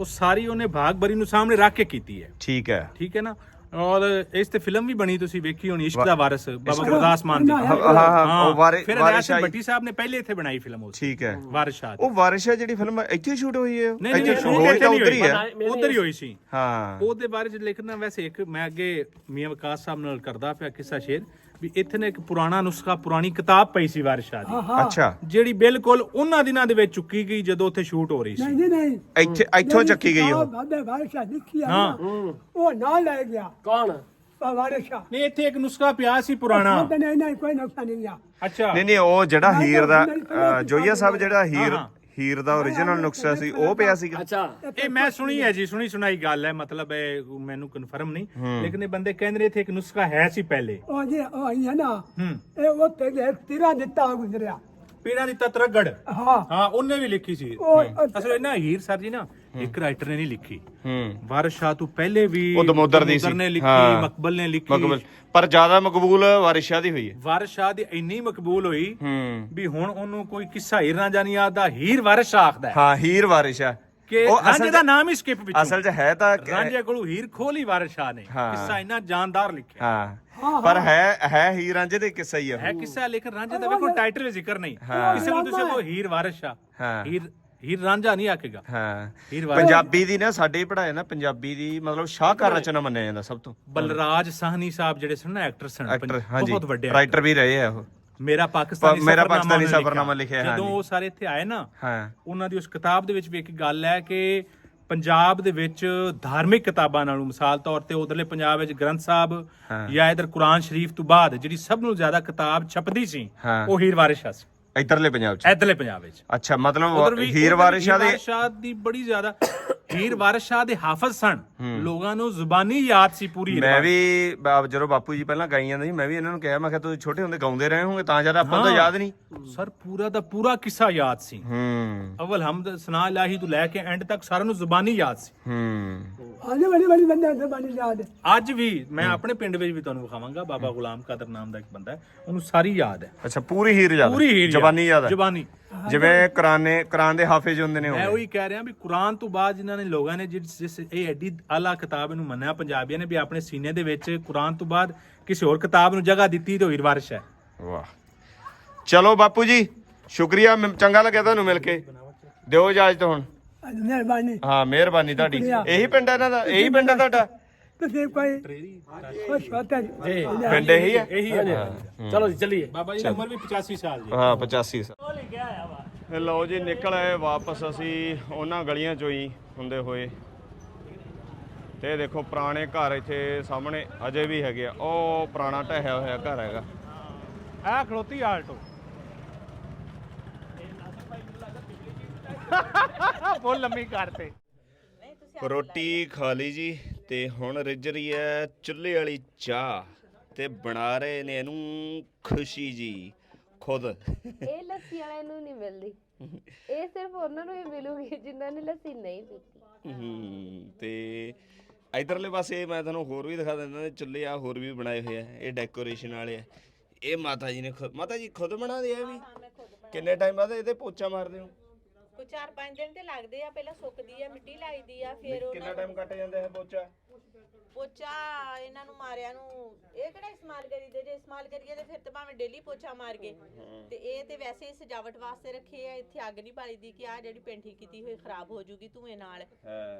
ਉਹ ਸਾਰੀ ਉਹਨੇ ਭਾਗਬਰੀ ਨੂੰ ਸਾਹਮਣੇ ਰੱਖ ਕੇ ਕੀਤੀ ਹੈ। ਠੀਕ ਹੈ। ਠੀਕ ਹੈ ਨਾ? ਔਰ ਇਸ ਤੇ ਫਿਲਮ ਵੀ ਬਣੀ ਤੁਸੀਂ ਵੇਖੀ ਹੋਣੀ ਇਸ਼ਕ ਦਾ ਵਾਰਿਸ ਬਾਬਾ ਗੁਰਦਾਸ ਮਾਨ ਦੀ। ਹਾਂ, ਉਹ ਫਿਰ ਵਾਰਿਸ ਭੱਟੀ ਸਾਹਿਬ ਨੇ ਪਹਿਲੇ ਇੱਥੇ ਬਣਾਈ ਫਿਲਮ ਉਹ। ਠੀਕ ਹੈ। ਵਾਰਿਸ। ਉਹ ਵਾਰਿਸ ਜਿਹੜੀ ਫਿਲਮ ਇੱਥੇ ਸ਼ੂਟ ਹੋਈ ਹੈ? ਨਹੀਂ ਨਹੀਂ ਇੱਥੇ ਨਹੀਂ, ਹੋਈ ਤਾਂ ਇੱਥੇ ਉੱਧਰ ਹੀ ਹੈ। ਨਹੀਂ ਉਧਰ ਹੀ ਹੋਈ ਸੀ। ਹਾਂ। ਉਹਦੇ ਬਾਰੇ ਚ ਲਿਖਣਾ ਵੈਸੇ ਇੱਕ ਮੈਂ ਅੱਗੇ ਮੀਆਂ ਵਕਾਸ ਸਾਹਿਬ ਨਾਲ ਕਰਦਾ ਪਿਆ ਕਿੱਸਾ ਸ਼ੇਰ। ਵੀ ਇੱਥੇ ਨੇ ਇੱਕ ਪੁਰਾਣਾ ਨੁਸਖਾ ਪੁਰਾਣੀ ਕਿਤਾਬ ਪਈ ਸੀ ਵਾਰਿਸ ਦੀ। ਅੱਛਾ। ਜਿਹੜੀ ਬਿਲਕੁਲ ਉਹਨਾਂ ਦਿਨਾਂ ਦੇ ਵਿੱਚ ਚੁੱਕੀ ਗਈ ਜਦੋਂ ਉੱਥੇ ਸ਼ੂਟ ਹੋ ਰਹੀ ਸੀ। ਨਹੀਂ ਨਹੀਂ ਇੱਥੇ ਇੱਥੋਂ ਚੱਕੀ ਗਈ ਉਹ। ਬਾਬੇ ਬਾਰਿਸ਼ਾ ਲਿਖੀ ਆ ਹਾਂ। ਨਾ, ਉਹ ਨਾਲ ਲੈ ਗਿਆ। ਕੌਣ? ਬਾਰਿਸ਼ਾ ਨਹੀਂ ਇੱਥੇ ਇੱਕ ਨੁਸਖਾ ਪਿਆ ਸੀ ਪੁਰਾਣਾ। ਨਹੀਂ ਨਹੀਂ ਕੋਈ ਨੁਕਸਾਨ ਨਹੀਂ ਆ। ਅੱਛਾ। ਨਹੀਂ ਨਹੀਂ ਉਹ ਜਿਹੜਾ ਹੀਰ ਦਾ ਅ, ਜੋਈਆ ਸਾਹਿਬ ਜਿਹੜਾ ਹੀਰ ਹਾਂ, ਹਾਂ। ਹੀਰ ਦਾ origignal ਨੁਕਸਾ ਸੀ ਉਹ ਪਿਆ ਸੀਗਾ। ਅੱਛਾ। ਇਹ ਮੈਂ ਸੁਣੀ ਹੈ ਜੀ ਸੁਣੀ ਸੁਣਾਈ ਗੱਲ ਹੈ ਮਤਲਬ ਇਹ ਮੈਨੂੰ ਕਨਫਰਮ ਨਹੀਂ ਲੇਕਿਨ ਇਹ ਬੰਦੇ ਕਹਿੰਦੇ ਨੇ ਇੱਥੇ ਇੱਕ ਨੁਸਖਾ ਹੈ ਸੀ ਪਹਿਲੇ। ਉਹ ਜੀ ਉਹ ਆਈ ਹੈ ਨਾ ਇਹ ਉਹ ਤੇ ਤੀਰਾ ਦਿੱਤਾ ਗੁਜ਼ਰਿਆ। ਪੀਰਾਂ ਦੀ ਤਤਰਗੜ ਹਾਂ। ਹਾਂ ਉਹਨੇ ਵੀ ਲਿਖੀ ਸੀ। ਅਸਲ ਇਹ ਨਾ ਹੀਰ ਸਰ ਜੀ ਨਾ ਇੱਕ ਰਾਈਟਰ ਨੇ ਨਹੀਂ ਲਿਖੀ। ਹੂੰ। ਵਾਰਿਸ ਸ਼ਾਹ ਤੋਂ ਪਹਿਲੇ ਵੀ ਉਹ ਦਮੋਦਰ ਦੀ ਸੀ। ਨੇ ਲਿਖੀ ਹਾਂ। ਮਕਬਲ ਨੇ ਲਿਖੀ। ਮਕਬਲ। ਪਰ ਜ਼ਿਆਦਾ ਮਕਬੂਲ ਵਾਰਿਸ ਸ਼ਾਹ ਦੀ ਹੋਈ ਹੈ। ਵਾਰਿਸ ਸ਼ਾਹ ਦੀ ਇੰਨੀ ਮਕਬੂਲ ਹੋਈ ਹੂੰ। ਵੀ ਹੁਣ ਉਹਨੂੰ ਕੋਈ ਕਿੱਸਾ ਹੀਰ ਰਾਂਝਾ ਨਹੀਂ ਆਦਾ ਹੀਰ ਵਾਰਿਸ ਸ਼ਾਹ ਆਖਦਾ ਹੈ। ਹਾਂ ਹੀਰ ਵਾਰਿਸ ਸ਼ਾਹ। ਕਿ ਉਹ ਰਾਂਝੇ ਅਸਲ ਦਾ ਚ- ਨਾਮ ਹੀ ਸਕਿਪ ਵਿੱਚ। ਅਸਲ 'ਚ ਹੈ ਤਾਂ ਕਿ- ਰਾਂਝੇ ਕੋਲੋਂ ਹੀਰ ਖੋਲੀ ਵਾਰਿਸ ਸ਼ਾਹ ਨੇ। ਹਾਂ। ਕਿੱਸਾ ਇੰਨਾ ਜਾਨਦਾਰ ਲਿਖਿਆ। ਹਾਂ। ਪਰ ਹੈ ਹੈ ਹੀਰ ਰਾਂਝੇ ਦੇ ਕਿੱਸਾ ਹੀ ਆ। ਹੈ ਉਹ। ਕਿੱਸਾ ਲੇਕਿਨ ਰਾਂਝੇ ਦਾ ਵੇਖੋ ਟਾਈਟਲ ਜ਼ਿਕਰ ਨਹੀਂ। ਹਾਂ। ਕਿਸੇ ਨੂੰ ਤੁਸੀਂ ਕਹੋ ਹੀਰ ਵਾਰਿਸ ਸ਼ਾਹ। ਹਾਂ। ਹੀਰ ਹੀਰ ਰਾਂਝਾ ਨਹੀਂ ਆਖੇਗਾ ਹਾਂ ਪੰਜਾਬੀ ਦੀ ਨਾ ਸਾਡੇ ਪੜਾਇਆ ਨਾ ਪੰਜਾਬੀ ਦੀ ਮਤਲਬ ਸ਼ਾਹਕਾਰ ਰਚਨਾ ਮੰਨਿਆ ਜਾਂਦਾ ਸਭ ਤੋਂ ਬਲਰਾਜ ਸਾਹਨੀ ਸਾਹਿਬ ਜਿਹੜੇ ਸਨ ਨਾ ਐਕਟਰ ਸਨ ਬਹੁਤ ਵੱਡੇ ਰਾਈਟਰ ਵੀ ਰਹੇ ਆ ਉਹ ਮੇਰਾ ਪਾਕਿਸਤਾਨੀ ਮੇਰਾ ਪਾਕਿਸਤਾਨੀ ਸਫ਼ਰਨਾਮਾ ਲਿਖਿਆ। ਲਿਖਿਆ, ਜਦੋਂ। ਉਹ ਸਾਰੇ ਇੱਥੇ ਆਏ ਨਾ ਹਾਂ ਉਹਨਾਂ ਦੀ ਉਸ ਕਿਤਾਬ ਦੇ ਵਿੱਚ ਵੀ ਇੱਕ ਗੱਲ ਹੈ ਕਿ ਪੰਜਾਬ ਦੇ ਵਿੱਚ ਧਾਰਮਿਕ ਕਿਤਾਬਾਂ ਨਾਲੋਂ ਮਿਸਾਲ ਤੌਰ ਤੇ ਉਧਰਲੇ ਪੰਜਾਬ ਵਿੱਚ ਗ੍ਰੰਥ ਸਾਹਿਬ ਹਾਂ। ਜਾਂ ਇਧਰ ਕੁਰਾਨ ਸ਼ਰੀਫ ਤੋਂ ਬਾਅਦ ਜਿਹੜੀ ਸਭ ਨੂੰ ਜ਼ਿਆਦਾ ਕਿਤਾਬ ਛਪਦੀ ਸੀ ਹਾਂ। ਉਹ ਹੀਰ ਵਾਰਿਸ ਸੀ ਇਧਰਲੇ ਪੰਜਾਬ 'ਚ? ਇਧਰਲੇ ਪੰਜਾਬ ਵਿੱਚ। ਅੱਛਾ ਮਤਲਬ ਹੀਰ ਵਾਰਿਸ ਦੇ ਹੀਰ ਵਾਰਿਸ ਦੀ ਬੜੀ ਜ਼ਿਆਦਾ ਹੀਰ ਵਾਰਿਸ ਦੇ ਹਾਫਜ਼ ਸਨ। ਲੋਕਾਂ ਨੂੰ ਜ਼ੁਬਾਨੀ ਯਾਦ ਸੀ ਪੂਰੀ ਮੈਂ। ਵੀ ਜਦੋਂ ਬਾਪੂ ਜੀ ਪਹਿਲਾਂ ਗਾਈ ਜਾਂਦੇ ਸੀ ਮੈਂ ਵੀ ਇਹਨਾਂ ਨੂੰ ਕਿਹਾ ਮੈਂ ਕਿਹਾ ਤੁਸੀਂ ਛੋਟੇ ਹੁੰਦੇ ਗਾਉਂਦੇ ਰਹੇ ਹੋਗੇ ਤਾਂ ਜ਼ਿਆਦਾ ਆਪਾਂ ਨੂੰ ਤਾਂ ਹਾਂ। ਯਾਦ ਨਹੀਂ? ਸਰ ਪੂਰਾ ਦਾ ਪੂਰਾ ਕਿੱਸਾ ਯਾਦ ਸੀ। ਹੂੰ। ਅਵਲ ਹਮਦ ਸਨਾ ਇਲਾਹੀ ਤੋਂ ਲੈ ਕੇ ਐਂਡ ਤੱਕ ਸਾਰਿਆਂ ਨੂੰ ਜ਼ੁਬਾਨੀ ਯਾਦ ਸੀ। ਹੂੰ। ਆਨੇ ਵਾਲੀ ਵਾਲੀ ਬੰਦਾ ਜ਼ਬਾਨੀ ਯਾਦ ਹੈ। ਅੱਜ ਵੀ ਮੈਂ ਆਪਣੇ ਪਿੰਡ ਵਿੱਚ ਵੀ ਤੁਹਾਨੂੰ ਵਿਖਾਵਾਂਗਾ ਬਾਬਾ ਗੁਲਾਮ ਕਾਦਰ ਨਾਮ ਦਾ ਇੱਕ ਬੰਦਾ ਹੈ ਉਹਨੂੰ ਸਾਰੀ ਯਾਦ ਹੈ। ਅੱਛਾ ਪੂਰੀ ਹੀਰ ਯਾਦ ਪੂਰੀ ਹੀਰ ਜ਼ਬਾਨੀ ਯਾਦ ਹੈ। ਜ਼ਬਾਨੀ ਜਿਵੇਂ ਕੁਰਾਨੇ ਕੁਰਾਨ ਦੇ ਹਾਫਿਜ਼ ਹੁੰਦੇ ਨੇ ਮੈਂ ਉਹ। ਕਹਿ ਰਿਹਾ ਵੀ ਕੁਰਾਨ ਤੋਂ ਬਾਅਦ ਜਿਨ੍ਹਾਂ ਨੇ ਲੋਕਾਂ ਨੇ ਜਿਸ ਜਿਸ ਇਹ ਐਡੀ ਆਲਾ ਕਿਤਾਬ ਇਹਨੂੰ ਮੰਨਿਆ ਪੰਜਾਬੀਆਂ ਨੇ ਵੀ ਆਪਣੇ ਸੀਨੇ ਦੇ ਵਿੱਚ ਕੁਰਾਨ ਤੋਂ ਬਾਅਦ ਕਿਸੇ ਹੋਰ ਕਿਤਾਬ ਨੂੰ ਜਗ੍ਹਾ ਦਿੱਤੀ ਤੇ ਉਹ ਹੀਰ ਵਾਰਿਸ ਹੈ। ਵਾਹ। ਚਲੋ ਬਾਪੂ ਜੀ ਸ਼ੁਕਰੀਆ ਮ- ਚੰਗਾ ਲੱਗਿਆ ਤੁਹਾਨੂੰ ਮਿਲ ਕੇ। ਦਿਓ ਇਜਾਜ਼ਤ ਹੁਣ। ਮਿਹਰਬਾਨੀ। ਹਾਂ ਮਿਹਰਬਾਨੀ ਤੁਹਾਡੀ। ਇਹੀ ਪਿੰਡ ਹੈ ਇਹਨਾਂ ਦਾ? ਇਹੀ ਪਿੰਡ ਹੈ ਤੁਹਾਡਾ? ਤੁਸੀਂ ਕੋਈ ਖੁਸ਼ ਹੋਤੇ ਜੀ। ਪਿੰਡ ਇਹੀ ਹੈ? ਇਹੀ ਹੈ। ਚਲੋ ਜੀ ਚੱਲੀਏ। ਬਾਬਾ ਜੀ ਦੀ ਉਮਰ ਵੀ 85 ਸਾਲ ਜੀ ਹਾਂ। 85 ਸਾਲ। ਉਹ ਲਿਖਿਆ ਆ ਵਾ। ਤੇ ਲਓ ਜੀ ਨਿਕਲ ਆਏ ਵਾਪਸ ਅਸੀਂ ਉਹਨਾਂ ਗਲੀਆਂ ਚੋਂ ਹੀ ਹੁੰਦੇ ਹੋਏ। ਤੇ ਇਹ ਦੇਖੋ ਪੁਰਾਣੇ ਘਰ ਇੱਥੇ ਸਾਹਮਣੇ ਅਜੇ ਵੀ ਹੈਗੇ ਆ। ਉਹ ਪੁਰਾਣਾ ਢਹਿਆ ਹੋਇਆ ਘਰ ਹੈਗਾ। ਆ ਖਲੋਤੀ ਆਲਟੋ। ਬਹੁਤ ਲੰਮੀ ਕਰਤੇ ਰੋਟੀ ਖਾ ਲਈ ਜੀ। ਤੇ ਹੁਣ ਰਿੱਝ ਰਹੀ ਹੈ ਚੁੱਲ੍ਹੇ ਵਾਲੀ ਚਾਹ ਤੇ ਬਣਾ ਰਹੇ ਨੇ ਇਹਨੂੰ ਖੁਸ਼ੀ ਜੀ ਖੁਦ। ਇਹ ਲੱਸੀ ਵਾਲਿਆਂ ਨੂੰ ਨਹੀਂ ਮਿਲਦੀ। ਇਹ ਸਿਰਫ ਉਹਨਾਂ ਨੂੰ ਹੀ ਮਿਲੂਗੀ ਜਿਨ੍ਹਾਂ ਨੇ ਲੱਸੀ ਨਹੀਂ ਪੀਤੀ। ਹੂੰ ਤੇ ਇਧਰਲੇ ਪਾਸੇ ਮੈਂ ਤੁਹਾਨੂੰ ਹੋਰ ਵੀ ਦਿਖਾ ਦਿੰਦਾ ਚੁੱਲ੍ਹੇ ਆ ਹੋਰ ਵੀ ਬਣਾਏ ਹੋਏ ਆ ਇਹ ਡੈਕੋਰੇਸ਼ਨ ਵਾਲੇ ਆ। ਇਹ ਮਾਤਾ ਜੀ ਨੇ ਖੁਦ ਮਾਤਾ ਜੀ ਖੁਦ ਬਣਾਦੇ ਆ ਇਹ ਵੀ? ਕਿੰਨੇ ਟਾਈਮ ਬਾਅਦ ਇਹਦੇ ਪੋਚਾ ਮਾਰਦੇ ਹੋ? ਕੋਈ ਚਾਰ ਪੰਜ ਦਿਨ ਤੇ ਲੱਗਦੇ ਆ ਪਹਿਲਾਂ ਸੁੱਕਦੀ ਆ ਮਿੱਟੀ ਲਾਈਦੀ ਆ ਫਿਰ ਕਿੰਨਾ ਟਾਈਮ ਕੱਟ ਜਾਂਦਾ ਹੈ ਪੋਚਾ? ਪੋਚਾ ਇਹਨਾਂ ਨੂੰ ਮਾਰਿਆ ਨੂੰ ਇਹ ਕਿਹੜਾ ਇਸਤੇਮਾਲ ਕਰੀਦੇ ਜੇ ਇਸਤੇਮਾਲ ਕਰੀਏ ਤੇ ਫਿਰ ਤਾਂ ਭਾਵੇਂ ਡੇਲੀ ਪੋਚਾ ਮਾਰ ਗਏ। ਤੇ ਇਹ ਤੇ ਵੈਸੇ ਹੀ ਸਜਾਵਟ ਵਾਸਤੇ ਰੱਖੇ ਆ ਇੱਥੇ ਅੱਗ ਨਹੀਂ ਬਾਲੀ ਦੀ ਕਿ ਆ ਜਿਹੜੀ ਪੇਂਠੀ ਕੀਤੀ ਹੋਈ ਖਰਾਬ ਹੋ ਜੂਗੀ ਧੂਏ ਨਾਲ।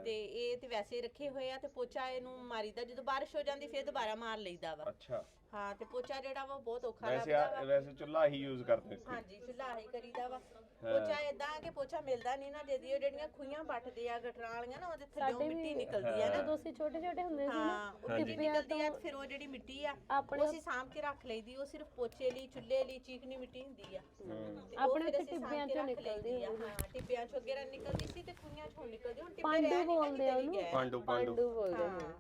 ਤੇ ਇਹ ਤੇ ਵੈਸੇ ਹੀ ਰੱਖੇ ਹੋਏ ਆ ਤੇ ਪੋਚਾ ਇਹਨੂੰ ਮਾਰੀਦਾ ਜਦੋਂ ਬਾਰਿਸ਼ ਹੋ ਜਾਂਦੀ ਫਿਰ ਦੁਬਾਰਾ ਮਾਰ ਲਈਦਾ ਵਾ। ਅੱਛਾ। ਹਾਂ ਤੇ ਪੋਚਾ ਜਿਹੜਾ ਵਾ ਉਹ ਬਹੁਤ ਔਖਾ ਵੈਸੇ ਲੱਗਦਾ ਆ ਵਾ। ਵੈਸੇ ਚੁੱਲ੍ਹਾ ਹੀ ਯੂਜ਼ ਕਰਦੇ ਸੀ। ਹਾਂਜੀ ਚੁੱਲ੍ਹਾ ਹੀ ਕਰੀਦਾ ਵਾ। ਪੋਚਾ ਇਦਾਂ ਕਿ ਪੋਚਾ ਮਿਲਦਾ ਨਹੀਂ ਨਾ ਜਿਹਦੀ ਉਹ ਜਿਹੜੀਆਂ ਖੂਹੀਆਂ ਪੱਟਦੇ ਆ ਗਟਰਾਂ ਵਾਲੀਆਂ ਨਾ ਉਹਦੇ ਥੱਲੇ ਸਾਡੇ ਮਿੱਟੀ ਨਿਕਲਦੀ ਆ ਨਾ। ਜਦੋਂ ਅਸੀਂ ਛੋਟੇ ਛੋਟੇ ਹੁੰਦੇ ਸੀ ਹਾਂ ਨਾ ਉਹ ਟਿੱਬਿਆਂ ਨਿਕਲਦੀ ਆ ਤੋਂ ਫਿਰ ਉਹ ਜਿਹੜੀ ਮਿੱਟੀ ਆ ਆਪਣੇ ਉਹ ਅਸੀਂ ਸਾਂਭ ਕੇ ਰੱਖ ਲਈਦੀ ਉਹ ਸਿਰਫ ਪੋਚੇ ਲਈ ਚੁੱਲ੍ਹੇ ਲਈ ਚੀਕਣੀ ਮਿੱਟੀ ਹੁੰਦੀ ਆ। ਤੇ ਉਹ ਆਪਣੇ ਫਿਰ ਉੱਥੇ ਅਸੀਂ ਸਾਂਭ ਟਿੱਬਿਆਂ ਕੇ ਚੋਂ ਰੱਖ ਨਿਕਲਦੀ ਲਈਦੀ ਆ। ਹਾਂ ਟਿੱਬਿਆਂ ਚੋਂ ਵਗੈਰਾ ਨਿਕਲਦੀ ਸੀ ਤੇ ਖੂਹੀਆਂ ਚੋਂ ਨਿਕਲਦੀ ਹੁਣ ਟਿੱਬੇ ਪਾਂਡੂ ਰਹਿ ਨਹੀਂ ਬੋਲਦੇ ਆ ਉਹਨੂੰ। ਗਏ। ਪਾਂਡੂ ਪਾਂਡੂ। ਬੋਲਦੇ ਹਾਂ।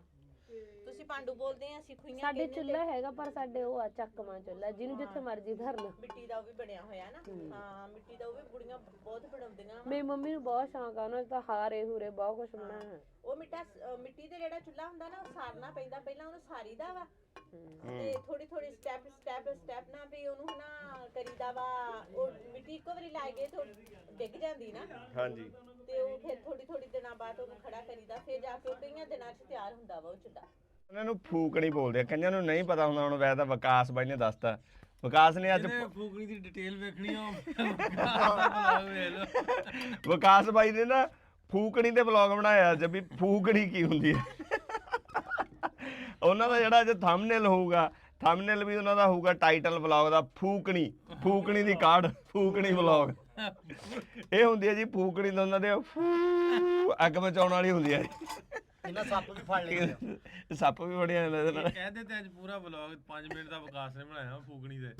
ਤੁਸੀਂ ਪਾਂਡੂ ਬੋਲਦੇ ਆ ਅਸੀਂ ਖੁਈਆਂ ਸਾਡੇ ਕਹਿੰਦੇ ਤੇ ਚੁੱਲ੍ਹਾ ਹੈਗਾ ਪਰ ਸਾਡੇ ਉਹ ਆ ਚੱਕਵਾਂ ਚੁੱਲ੍ਹਾ ਜਿਹਨੂੰ ਜਿੱਥੇ ਮਰਜ਼ੀ ਧਰ ਲਓ। ਮਿੱਟੀ ਦਾ ਉਹ ਵੀ ਬਣਿਆ ਹੋਇਆ ਨਾ। ਹਾਂ। ਮਿੱਟੀ ਦਾ ਉਹ ਵੀ ਬੁੜੀਆਂ ਬਹੁਤ ਬਣਾਉਂਦੀਆਂ ਵਾਂ। ਮੇਰੀ ਮੰਮੀ ਨੂੰ ਬਹੁਤ ਸ਼ੌਂਕ ਆ ਉਹਨਾਂ ਨੇ ਤਾਂ ਹਾਰੇ ਹੂਰੇ ਬਹੁਤ ਕੁਝ ਬਣਾਇਆ ਉਹ ਮਿੱਟਾ ਅ, ਮਿੱਟੀ ਦੇ ਜਿਹੜਾ ਚੁੱਲ੍ਹਾ ਹੁੰਦਾ ਨਾ ਉਹ ਸਾਰਨਾ ਪੈਂਦਾ ਪਹਿਲਾਂ ਉਹਨੂੰ ਸਾਰੀਦਾ ਵਾ। ਤੇ ਥੋੜੀ ਥੋੜੀ ਸਟੈਪ ਸਟੈਪ ਸਟੈਪ ਨਾ ਵੀ ਉਹਨੂੰ ਹਨਾ ਕਰੀਦਾ ਵਾ। ਉਹ ਮਿੱਟੀ ਇੱਕੋ ਵਾਰੀ ਲਾਏ ਗਏ ਤੇ ਉਹ ਡਿੱਗ ਜਾਂਦੀ ਨਾ। ਹਾਂਜੀ। ਤੇ ਉਹ ਫਿਰ ਥੋੜੀ ਥੋੜੀ ਦਿਨਾਂ ਬਾਅਦ ਉਹਨੂੰ ਖੜਾ ਕਰੀਦਾ ਫਿਰ ਜਾ ਕੇ ਉਹ ਕਈਆਂ ਦਿਨਾਂ 'ਚ ਤਿਆਰ ਹੁੰਦਾ ਵਾ ਉਹ ਚੁੱਲ੍ਹਾ। ਉਹਨਾਂ ਨੂੰ ਫੂਕਣੀ ਬੋਲਦੇ ਆ ਕਈਆਂ ਨੂੰ ਨਹੀਂ ਪਤਾ ਹੁੰਦਾ ਹੁਣ ਵੈਸੇ ਤਾਂ ਵਿਕਾਸ ਬਾਈ ਨੇ ਦੱਸਤਾ। ਵਿਕਾਸ ਨੇ ਅੱਜ ਫੂਕਣੀ ਦੀ ਡਿਟੇਲ ਵੇਖਣੀ ਆ ਬਲੌਗ ਵੇਖ ਲਓ। ਵਿਕਾਸ ਬਾਈ ਨੇ ਨਾ ਫੂਕਣੀ ਤੇ ਵਲੌਗ ਬਣਾਇਆ ਅੱਜ ਵੀ ਫੂਕਣੀ ਕੀ ਹੁੰਦੀ ਹੈ ਉਹਨਾਂ ਦਾ ਜਿਹੜਾ ਅੱਜ ਥੰਬਨੇਲ ਹੋਊਗਾ ਥੰਬਨੇਲ ਵੀ ਉਹਨਾਂ ਦਾ ਹੋਊਗਾ ਟਾਈਟਲ ਵਲੌਗ ਦਾ ਫੂਕਣੀ ਫੂਕਣੀ ਦੀ ਕਾਢ ਫੂਕਣੀ ਵਲੌਗ। ਇਹ ਹੁੰਦੀ ਹੈ ਜੀ ਫੂਕਣੀ ਤਾਂ ਉਹਨਾਂ ਦੇ ਫੂ ਅੱਗ ਮਚਾਉਣ ਵਾਲੀ ਹੁੰਦੀ ਹੈ ਇਹਨਾਂ ਸੱਪ ਵੀ ਫੜ ਲਏ ਸੱਪ ਵੀ ਬੜਿਆ ਇਹਦੇ ਨਾਲ ਕਹਿੰਦੇ ਤੇ ਅੱਜ ਪੂਰਾ ਵਲੌਗ 5 ਮਿੰਟ ਦਾ ਵਿਕਾਸ ਨੇ ਬਣਾਇਆ ਫੂਕਣੀ ਦੇ।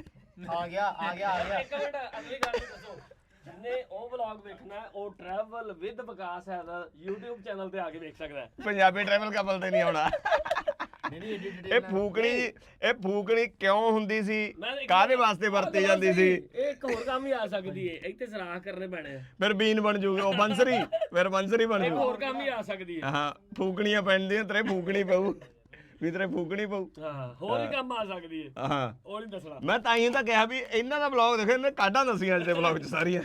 ਆ ਗਿਆ ਆ ਗਿਆ ਆ ਗਿਆ। ਇੱਕ ਮਿੰਟ ਅਗਲੀ ਗੱਲ ਵੀ ਦੱਸੋ। ਜਿਹਨੇ ਉਹ ਵਲੌਗ ਵੇਖਣਾ ਹੈ, ਉਹ ਟਰੈਵਲ ਵਿਦ ਵਿਕਾਸ ਹੈ ਦਾ YouTube ਚੈਨਲ ਤੇ ਆ ਕੇ ਵੇਖ ਸਕਦਾ ਹੈ। ਪੰਜਾਬੀ ਟਰੈਵਲ ਕਪਲ ਤੇ ਨਹੀਂ ਆਉਣਾ। ਇਹ ਫੂਕਣੀ ਇਹ ਫੂਕਣੀ ਕਿਉਂ ਹੁੰਦੀ ਸੀ? ਇੱਕ ਕਾਹਦੇ ਵਾਸਤੇ ਵਰਤੀ ਜਾਂਦੀ ਸੀ? ਇਹ ਇੱਕ ਹੋਰ ਕੰਮ ਵੀ ਆ ਸਕਦੀ ਹੈ ਇੱਥੇ ਸਰਾਖ ਕਰਨੇ ਪੈਣੇ ਫਿਰ ਬੀਨ ਬਣ ਜੂਗੀ ਉਹ ਬੰਸਰੀ। ਫਿਰ ਬੰਸਰੀ ਬਣ ਇੱਕ ਜੂ। ਹੋਰ ਕੰਮ ਵੀ ਆ ਸਕਦੀ ਹੈ ਹਾਂ ਫੂਕਣੀਆਂ ਪੈਂਦੀਆਂ ਤੇਰੇ ਫੂਕਣੀ ਪਊ। ਵੀ ਤੇਰੇ ਫੂਕਣੀ ਪਊ। ਹਾਂ ਹੋਰ ਵੀ ਕੰਮ ਆ ਸਕਦੀ ਹੈ ਹਾਂ। ਉਹ ਨਹੀਂ ਦੱਸਣਾ। ਮੈਂ ਤਾਂ ਹੀ ਤਾਂ ਕਿਹਾ ਵੀ ਇਹਨਾਂ ਦਾ ਵਲੌਗ ਦੇਖੋ ਇਹਨੇ ਕਾਢਾਂ ਦਸੀਆਂ ਅੱਜ ਦੇ ਵਲੌਗ 'ਚ ਸਾਰੀਆਂ।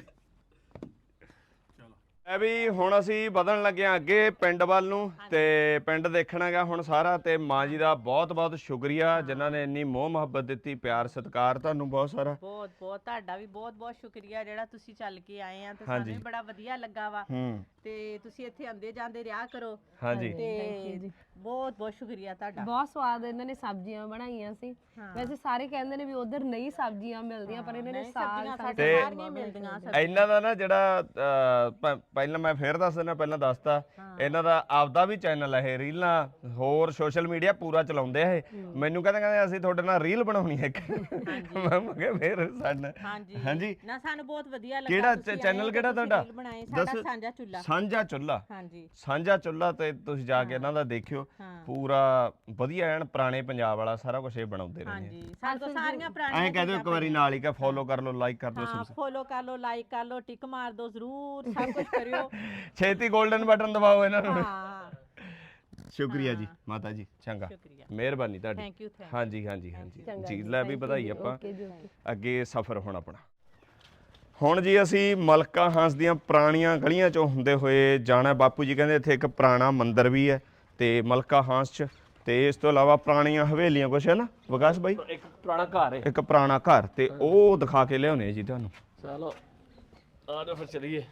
ਐ ਵੀ ਹੁਣ ਅਸੀਂ ਵਧਣ ਲੱਗੇ ਹਾਂ ਅੱਗੇ ਪਿੰਡ ਵੱਲ ਨੂੰ ਤੇ ਪਿੰਡ ਦੇਖਣਾਗਾ ਹੁਣ ਸਾਰਾ ਤੇ ਮਾਂ ਜੀ ਦਾ ਬਹੁਤ ਬਹੁਤ ਸ਼ੁਕਰੀਆ ਜਿਨ੍ਹਾਂ ਨੇ ਇੰਨੀ ਮੋਹ ਮੁਹੱਬਤ ਦਿੱਤੀ ਪਿਆਰ ਸਤਿਕਾਰ ਤੁਹਾਨੂੰ ਬਹੁਤ ਸਾਰਾ। ਬਹੁਤ ਬਹੁਤ ਤੁਹਾਡਾ ਵੀ ਬਹੁਤ ਬਹੁਤ ਸ਼ੁਕਰੀਆ ਜਿਹੜਾ ਤੁਸੀਂ ਚੱਲ ਕੇ ਆਏ ਆ ਤੇ। ਸਾਨੂੰ ਵੀ ਬੜਾ ਵਧੀਆ ਲੱਗਾ ਵਾ। ਹੂੰ। ਤੇ ਤੁਸੀਂ ਇੱਥੇ ਆਂਦੇ ਜਾਂਦੇ ਰਿਹਾ ਕਰੋ। ਹਾਂਜੀ। ਤੇ ਬਹੁਤ ਬਹੁਤ ਸ਼ੁਕਰੀਆ ਤੁਹਾਡਾ। ਬਹੁਤ ਸਵਾਦ ਇਹਨਾਂ ਨੇ ਸਬਜ਼ੀਆਂ ਬਣਾਈਆਂ ਸੀ। ਵੈਸੇ ਸਾਰੇ ਕਹਿੰਦੇ ਨੇ ਵੀ ਉਧਰ ਨਹੀਂ ਸਬਜ਼ੀਆਂ ਮਿਲਦੀਆਂ ਪਰ ਇਹਨਾਂ ਨੇ ਸਾਗ ਸਬਜ਼ੀਆਂ ਸਾਗ ਸਾਡੇ ਤੇ- ਸਾਰੀਆਂ ਹੀ ਮਿਲਦੀਆਂ ਇਹਨਾਂ ਦਾ ਨਾ ਜਿਹੜਾ ਅਹ, ਪ- ਪਹਿਲਾਂ ਮੈਂ ਫੇਰ ਦੱਸ ਦਿੰਦਾ ਪਹਿਲਾਂ ਦੱਸਤਾ। ਇਹਨਾਂ ਦਾ ਆਪਦਾ ਵੀ ਚੈਨਲ ਹੈ ਇਹ ਰੀਲਾਂ ਹੋਰ ਸੋਸ਼ਲ ਮੀਡੀਆ ਪੂਰਾ ਚਲਾਉਂਦੇ ਆ ਇਹ। ਮੈਨੂੰ ਕਹਿੰਦੇ ਕਹਿੰਦੇ ਅਸੀਂ ਤੁਹਾਡੇ ਨਾਲ ਰੀਲ ਬਣਾਉਣੀ ਹੈ ਇੱਕ। ਮੈਂ ਕਿਹਾ ਫੇਰ ਸਾਡਾ ਹਾਂਜੀ। ਹਾਂਜੀ। ਨਾ ਸਾਨੂੰ ਬਹੁਤ ਵਧੀਆ ਲੱਗਾ ਕਿਹੜਾ ਤੁਸੀਂ ਆਏ ਚੈਨਲ ਤੇ ਕਿਹੜਾ ਤੁਸੀਂ ਤੁਹਾਡਾ? reel ਬਣਾਏ ਸਾਡਾ ਦੱਸ- ਸਾਂਝਾ ਚੁੱਲਾ। ਸਾਂਝਾ ਚੁੱਲਾ। ਹਾਂਜੀ। ਸਾਂਝਾ ਚੁੱਲਾ ਤੇ ਤੁਸੀਂ ਜਾ ਕੇ ਇਹਨਾਂ ਦਾ ਦੇਖਿਓ। ਪੂਰਾ ਵਧੀਆ ਐਨ ਪੁਰਾਣੇ ਪੰਜਾਬ ਵਾਲਾ ਸਾਰਾ ਕੁਝ ਇਹ ਬਣਾਉਂਦੇ ਨੇ ਹਾਂਜੀ ਸਾਡੇ ਕੋਲ ਸਾਰੀਆਂ ਪੁਰਾਣੀਆਂ ਐਂ ਕਹਿ ਦਿਓ ਇੱਕ ਵਾਰੀ ਨਾਲ ਹੀ ਕਿ ਫੋਲੋ ਕਰ ਲਓ ਲਾਈਕ ਕਰ ਦਿਓ ਹਾਂ ਸਬਸਕ੍ਰਾਈਬ ਫੋਲੋ ਕਰ ਲਓ ਲਾਈਕ ਕਰ ਲਓ ਟਿਕ ਮਾਰ ਦਿਓ ਜ਼ਰੂਰ ਸਭ ਕੁਝ ਕਰਿਓ। ਛੇਤੀ 골ਡਨ ਬਟਨ ਦਬਾਓ ਇਹਨਾਂ ਨੂੰ। ਹਾਂ। ਸ਼ੁਕਰੀਆ ਜੀ ਮਾਤਾ ਜੀ ਚੰਗਾ। ਸ਼ੁਕਰੀਆ। ਮਿਹਰਬਾਨੀ ਤੁਹਾਡੀ। ਥੈਂਕ ਯੂ ਥੈਂਕ ਹਾਂਜੀ ਹਾਂਜੀ ਹਾਂਜੀ। ਜੀ ਜੀ, ਲੈ ਵੀ ਵਧਾਈ ਆਪਾਂ। ਅੱਗੇ ਸਫ਼ਰ ਹੁਣ ਆਪਣਾ। ਹੁਣ ਜੀ ਅਸੀਂ ਮਲਕਾ ਹੰਸ ਦੀਆਂ ਪੁਰਾਣੀਆਂ ਗਲੀਆਂ ਚੋਂ ਹੁੰਦੇ ਹੋਏ ਜਾਣਾ। ਬਾਪੂ ਜੀ ਕਹਿੰਦੇ ਇੱਥੇ ਇੱਕ ਪੁਰਾਣਾ ਮੰਦਿਰ ਵੀ ਹੈ। ਤੇ ਮਲਕਾ ਹੰਸ ਚ। ਤੇ ਇਸ ਤੋਂ ਇਲਾਵਾ ਪੁਰਾਣੀਆਂ ਹਵੇਲੀਆਂ ਕੁਛ ਹੈ ਨਾ? ਵਿਕਾਸ ਬਾਈ? ਇੱਕ ਪੁਰਾਣਾ ਘਰ ਹੈ ਇੱਕ ਪੁਰਾਣਾ ਘਰ ਤੇ ਉਹ ਦਿਖਾ ਕੇ ਲਿਆਉਣੇ ਜੀ ਤੁਹਾਨੂੰ। ਚਲੋ ਆ ਜਾਓ ਫਿਰ ਚਲੀਏ।